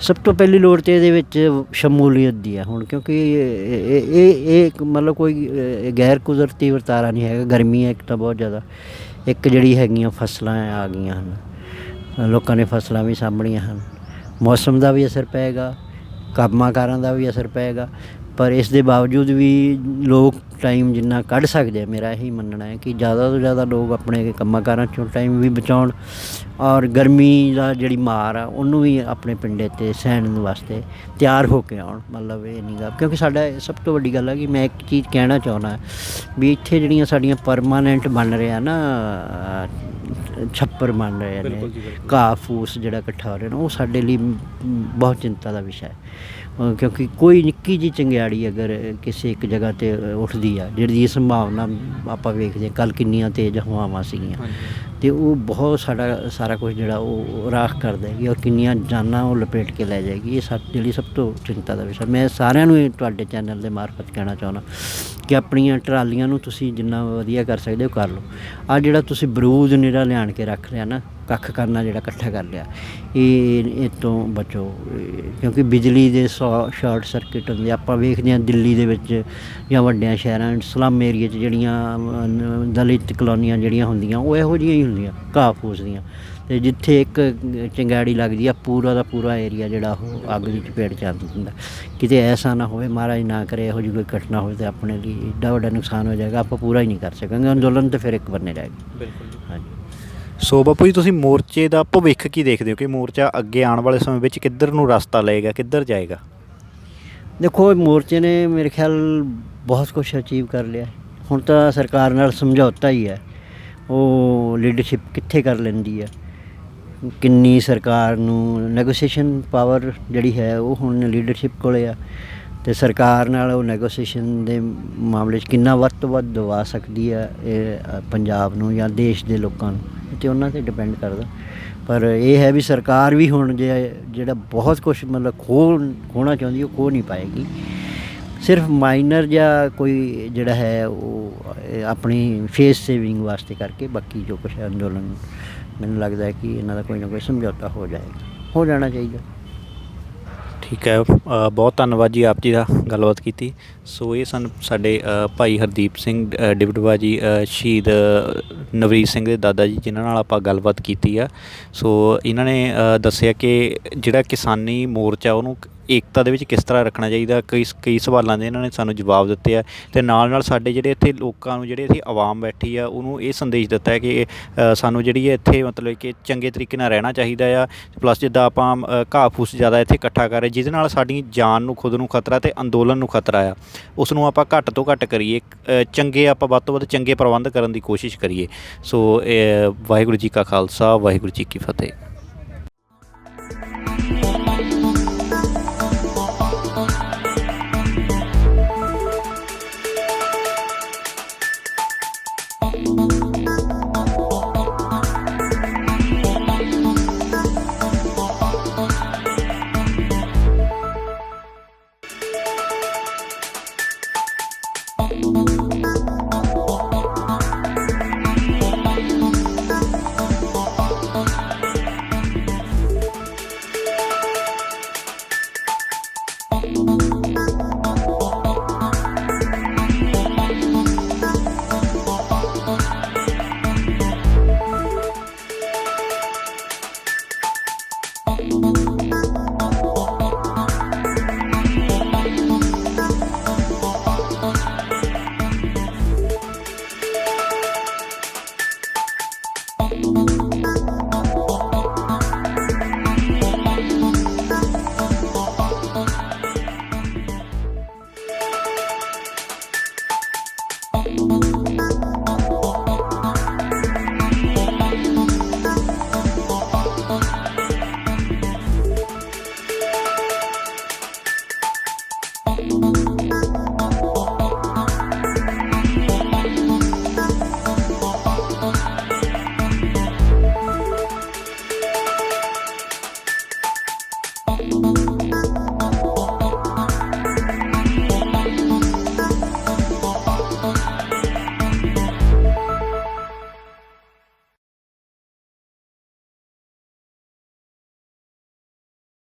S2: ਸਭ ਤੋਂ ਪਹਿਲੀ ਲੋੜ ਤੇ ਇਹਦੇ ਵਿੱਚ ਸ਼ਮੂਲੀਅਤ ਦੀ ਹੈ ਹੁਣ, ਕਿਉਂਕਿ ਇਹ, ਇਹ- ਇਹ ਇੱਕ ਮਤਲਬ ਕੋਈ ਗੈਰ ਕੁਦਰਤੀ ਵਰਤਾਰਾ ਨਹੀਂ ਹੈਗਾ, ਗਰਮੀ ਹੈ ਇੱਕ ਤਾਂ ਬਹੁਤ ਜ਼ਿਆਦਾ। ਇੱਕ ਜਿਹੜੀ ਹੈਗੀਆਂ ਫਸਲਾਂ ਆ ਗਈਆਂ ਹਨ। ਲੋਕਾਂ ਨੇ ਫਸਲਾਂ ਵੀ ਸਾਂਭਣੀਆਂ ਹਨ। ਮੌਸਮ ਦਾ ਵੀ ਅਸਰ ਪਏਗਾ। ਕੰਮਾਂ-ਕਾਰਾਂ ਦਾ ਵੀ ਅਸਰ ਪਏਗਾ। ਪਰ ਇਸ ਦੇ ਬਾਵਜੂਦ ਵੀ ਲੋਕ ਟਾਈਮ ਜਿੰਨਾ ਕੱਢ ਸਕਦੇ ਆ ਮੇਰਾ ਇਹੀ ਮੰਨਣਾ ਹੈ ਕਿ ਜ਼ਿਆਦਾ ਤੋਂ ਜ਼ਿਆਦਾ ਲੋਕ ਆਪਣੇ ਕੰਮਾਂ-ਕਾਰਾਂ ਚੋਂ ਟਾਈਮ ਵੀ ਬਚਾਉਣ ਔਰ ਗਰਮੀ ਦਾ ਜਿਹੜੀ ਮਾਰ ਆ ਉਹਨੂੰ ਵੀ ਆਪਣੇ ਪਿੰਡੇ ਤੇ ਸਹਿਣ ਵਾਸਤੇ ਤਿਆਰ ਹੋ ਕੇ ਆਉਣ ਮਤਲਬ ਇਹ ਨਹੀਂਗਾ ਕਿਉਂਕਿ ਸਾਡਾ ਸਭ ਤੋਂ ਵੱਡੀ ਗੱਲ ਹੈ ਕਿ ਮੈਂ ਇੱਕ ਚੀਜ਼ ਕਹਿਣਾ ਚਾਹੁੰਦਾ ਵੀ ਇੱਥੇ ਜਿਹੜੀਆਂ ਸਾਡੀਆਂ ਪਰਮਾਨੈਂਟ ਬਣ ਰਿਹਾ ਨਾ ਛੱਪਰ ਬਣ ਰਹੇ ਨੇ ਘਾਹ ਫੂਸ ਜਿਹੜਾ ਇਕੱਠਾ ਹੋ ਰਿਹਾ ਨਾ ਉਹ ਸਾਡੇ ਲਈ ਬਹੁਤ ਚਿੰਤਾ ਦਾ ਵਿਸ਼ਾ ਹੈ। ਕਿਉਂਕਿ ਕੋਈ ਨਿੱਕੀ ਜੀ ਚੰਗਿਆੜੀ ਅਗਰ ਕਿਸੇ ਇੱਕ ਜਗ੍ਹਾ ਤੇ ਉੱਠਦੀ ਆ ਜਿਹੜੀ ਦੀ ਸੰਭਾਵਨਾ ਆਪਾਂ ਵੇਖਦੇ ਕੱਲ ਕਿੰਨੀਆਂ ਤੇਜ਼ ਹਵਾਵਾਂ ਸੀਗੀਆਂ। ਤੇ ਉਹ ਬਹੁਤ ਸਾਡਾ ਸਾਰਾ ਕੁਝ ਜਿਹੜਾ ਉਹ ਰਾਖ ਕਰ ਦੇਗੀ ਔਰ ਕਿੰਨੀਆਂ ਜਾਨਾਂ ਉਹ ਲਪੇਟ ਕੇ ਲੈ ਜਾਏਗੀ। ਇਹ ਸਭ ਜਿਹੜੀ ਸਭ ਤੋਂ ਚਿੰਤਾ ਦਾ ਵਿਸ਼ਾ। ਮੈਂ ਸਾਰਿਆਂ ਨੂੰ ਤੁਹਾਡੇ ਚੈਨਲ ਦੇ ਮਾਰਫਤ ਕਹਿਣਾ ਚਾਹੁੰਦਾ ਕਿ ਆਪਣੀਆਂ ਟਰਾਲੀਆਂ ਨੂੰ ਤੁਸੀਂ ਜਿੰਨਾ ਵਧੀਆ ਕਰ ਸਕਦੇ ਹੋ ਕਰ ਲਓ। ਆ ਜਿਹੜਾ ਤੁਸੀਂ ਬਰੂਦ ਨਿਰਾ ਲਿਆਣ ਕੇ ਰੱਖ ਲਿਆ ਨਾ ਕੱਖ ਕਰਨਾ ਜਿਹੜਾ ਇਕੱਠਾ ਕਰ ਲਿਆ। ਇਹ ਇਹ ਤੋਂ ਬਚੋ। ਕਿਉਂਕਿ ਬਿਜਲੀ ਦੇ ਸ਼ਾਰਟ ਸਰਕਟ ਹੁੰਦੇ ਆਪਾਂ ਵੇਖਦੇ ਹਾਂ ਦਿੱਲੀ ਦੇ ਵਿੱਚ ਜਾਂ ਵੱਡਿਆਂ ਸ਼ਹਿਰਾਂ ਸਲਮ ਏਰੀਆ 'ਚ ਜਿਹੜੀਆਂ ਦਲਿਤ ਕਲੋਨੀਆਂ ਜਿਹੜੀਆਂ ਹੁੰਦੀਆਂ ਉਹ ਇਹੋ ਜਿਹੀਆਂ ਹੀ ਹੁੰਦੀਆਂ ਘਾਹ ਫੂਸ ਦੀਆਂ। ਤੇ ਜਿੱਥੇ ਇੱਕ ਚੰਗਾੜੀ ਲੱਗਦੀ ਆ ਪੂਰਾ ਦਾ ਪੂਰਾ ਏਰੀਆ ਜਿਹੜਾ ਉਹ ਅੱਗ ਦੀ ਚਪੇਟ ਚ ਆ ਜਾਂਦਾ ਕਿਤੇ ਐਸਾ ਨਾ ਹੋਵੇ ਮਹਾਰਾਜ ਨਾ ਕਰੇ ਇਹੋ ਜਿਹੀ ਕੋਈ ਘਟਨਾ ਹੋਵੇ ਤੇ ਆਪਣੇ ਲਈ ਏਡਾ ਵੱਡਾ ਨੁਕਸਾਨ ਹੋ ਜਾਏਗਾ। ਆਪਾਂ ਪੂਰਾ ਹੀ ਨਹੀਂ ਕਰ ਸਕਾਂਗੇ। ਅੰਦੋਲਨ ਤੇ ਫਿਰ ਇੱਕ ਬੰਨੇ ਰਹੇਗਾ
S1: ਬਿਲਕੁਲ
S2: ਹਾਂਜੀ।
S1: ਸੋ ਬਾਪੂ ਜੀ, ਤੁਸੀਂ ਮੋਰਚੇ ਦਾ ਭਵਿੱਖ ਕੀ ਦੇਖਦੇ ਹੋ? ਕਿ ਮੋਰਚਾ ਅੱਗੇ ਆਉਣ ਵਾਲੇ ਸਮੇਂ ਵਿੱਚ ਕਿੱਧਰ ਨੂੰ ਰਸਤਾ ਲਏਗਾ, ਕਿੱਧਰ ਜਾਏਗਾ?
S2: ਦੇਖੋ, ਇਹ ਮੋਰਚੇ ਨੇ ਮੇਰੇ ਖਿਆਲ ਬਹੁਤ ਕੁਝ ਅਚੀਵ ਕਰ ਲਿਆ। ਹੁਣ ਤਾਂ ਸਰਕਾਰ ਨਾਲ ਸਮਝੌਤਾ ਹੀ ਹੈ। ਉਹ ਲੀਡਰਸ਼ਿਪ ਕਿੱਥੇ ਕਰ ਲੈਂਦੀ ਹੈ? ਕਿੰਨੀ ਸਰਕਾਰ ਨੂੰ ਨੈਗੋਸੀਏਸ਼ਨ ਪਾਵਰ ਜਿਹੜੀ ਹੈ, ਉਹ ਹੁਣ ਲੀਡਰਸ਼ਿਪ ਕੋਲੇ ਆ। ਤੇ ਸਰਕਾਰ ਨਾਲ ਉਹ ਨੈਗੋਸੀਏਸ਼ਨ ਦੇ ਮਾਮਲੇ 'ਚ ਕਿੰਨਾ ਵੱਧ ਤੋਂ ਵੱਧ ਦਵਾ ਸਕਦੀ ਹੈ ਇਹ ਪੰਜਾਬ ਨੂੰ ਜਾਂ ਦੇਸ਼ ਦੇ ਲੋਕਾਂ ਨੂੰ? ਇਹ ਤੇ ਉਹਨਾਂ ਤੇ ਡਿਪੈਂਡ ਕਰਦਾ। ਪਰ ਇਹ ਹੈ ਵੀ ਸਰਕਾਰ ਵੀ ਹੁਣ ਜੇ, ਜਿਹੜਾ ਬਹੁਤ ਕੁਝ ਮਤਲਬ ਖੋਹ ਖੋਣਾ ਚਾਹੁੰਦੀ, ਉਹ ਖੋਹ ਨਹੀਂ ਪਾਏਗੀ। ਸਿਰਫ ਮਾਈਨਰ ਜਾਂ ਕੋਈ ਜਿਹੜਾ ਹੈ ਉਹ ਆਪਣੀ ਫੇਸ ਸੇਵਿੰਗ ਵਾਸਤੇ ਕਰਕੇ ਬਾਕੀ ਜੋ ਕੁਝ ਅੰਦੋਲਨ, ਮੈਨੂੰ ਲੱਗਦਾ ਹੈ ਕਿ ਇਹਨਾਂ ਦਾ ਕੋਈ ਨਾ ਕੋਈ ਸਮਝੌਤਾ ਹੋ ਜਾਏਗਾ। ਹੋ ਜਾਣਾ ਚਾਹੀਦਾ।
S1: ਠੀਕ ਹੈ ਬਹੁਤ ਧੰਨਵਾਦ ਜੀ ਆਪ ਜੀ ਦਾ ਗੱਲਬਾਤ ਕੀਤੀ। ਸੋ ਇਹ ਸਨ ਸਾਡੇ ਭਾਈ ਹਰਦੀਪ ਸਿੰਘ ਅ, ਜੀ ਸ਼ਹੀਦ ਨਵਰੀਤ ਸਿੰਘ ਦੇ ਦਾਦਾ ਜੀ ਜਿਨ੍ਹਾਂ ਨਾਲ ਆਪਾਂ ਗੱਲਬਾਤ ਕੀਤੀ ਆ। ਸੋ ਇਹਨਾਂ ਨੇ ਦੱਸਿਆ ਕਿ ਜਿਹੜਾ ਕਿਸਾਨੀ ਮੋਰਚਾ ਉਹਨੂੰ ਏਕਤਾ ਦੇ ਵਿੱਚ ਕਿਸ ਤਰ੍ਹਾਂ ਰੱਖਣਾ ਚਾਹੀਦਾ, ਕਈ ਕਈ ਸਵਾਲਾਂ ਦੇ ਇਹਨਾਂ ਨੇ ਸਾਨੂੰ ਜਵਾਬ ਦਿੱਤੇ ਆ ਤੇ ਨਾਲ ਨਾਲ ਸਾਡੇ ਜਿਹੜੇ ਇੱਥੇ ਲੋਕਾਂ ਨੂੰ, ਜਿਹੜੇ ਇੱਥੇ ਆਵਾਮ ਬੈਠੀ ਆ, ਉਹਨੂੰ ਇਹ ਸੰਦੇਸ਼ ਦਿੱਤਾ ਹੈ ਕਿ ਸਾਨੂੰ ਜਿਹੜੀ ਹੈ ਇੱਥੇ ਮਤਲਬ ਕਿ ਚੰਗੇ ਤਰੀਕੇ ਨਾਲ ਰਹਿਣਾ ਚਾਹੀਦਾ ਆ ਪਲੱਸ ਜਿੱਦਾਂ ਆਪਾਂ ਘਾਹ ਫੂਸ ਜ਼ਿਆਦਾ ਇੱਥੇ ਇਕੱਠਾ ਕਰ ਰਹੇ, ਜਿਹਦੇ ਨਾਲ ਸਾਡੀ ਜਾਨ ਨੂੰ, ਖੁਦ ਨੂੰ ਖਤਰਾ ਤੇ ਅੰਦੋਲਨ ਨੂੰ ਖਤਰਾ ਆ ਉਸ ਨੂੰ ਆਪਾਂ ਘੱਟ ਤੋਂ ਘੱਟ ਕਰੀਏ ਚੰਗੇ ਆਪਾਂ ਵੱਧ ਤੋਂ ਵੱਧ ਚੰਗੇ ਪ੍ਰਬੰਧ ਕਰਨ ਦੀ ਕੋਸ਼ਿਸ਼ ਕਰੀਏ। ਸੋ ਵਾਹਿਗੁਰੂ ਜੀ ਕਾ ਖਾਲਸਾ, ਵਾਹਿਗੁਰੂ ਜੀ ਕੀ ਫਤਿਹ।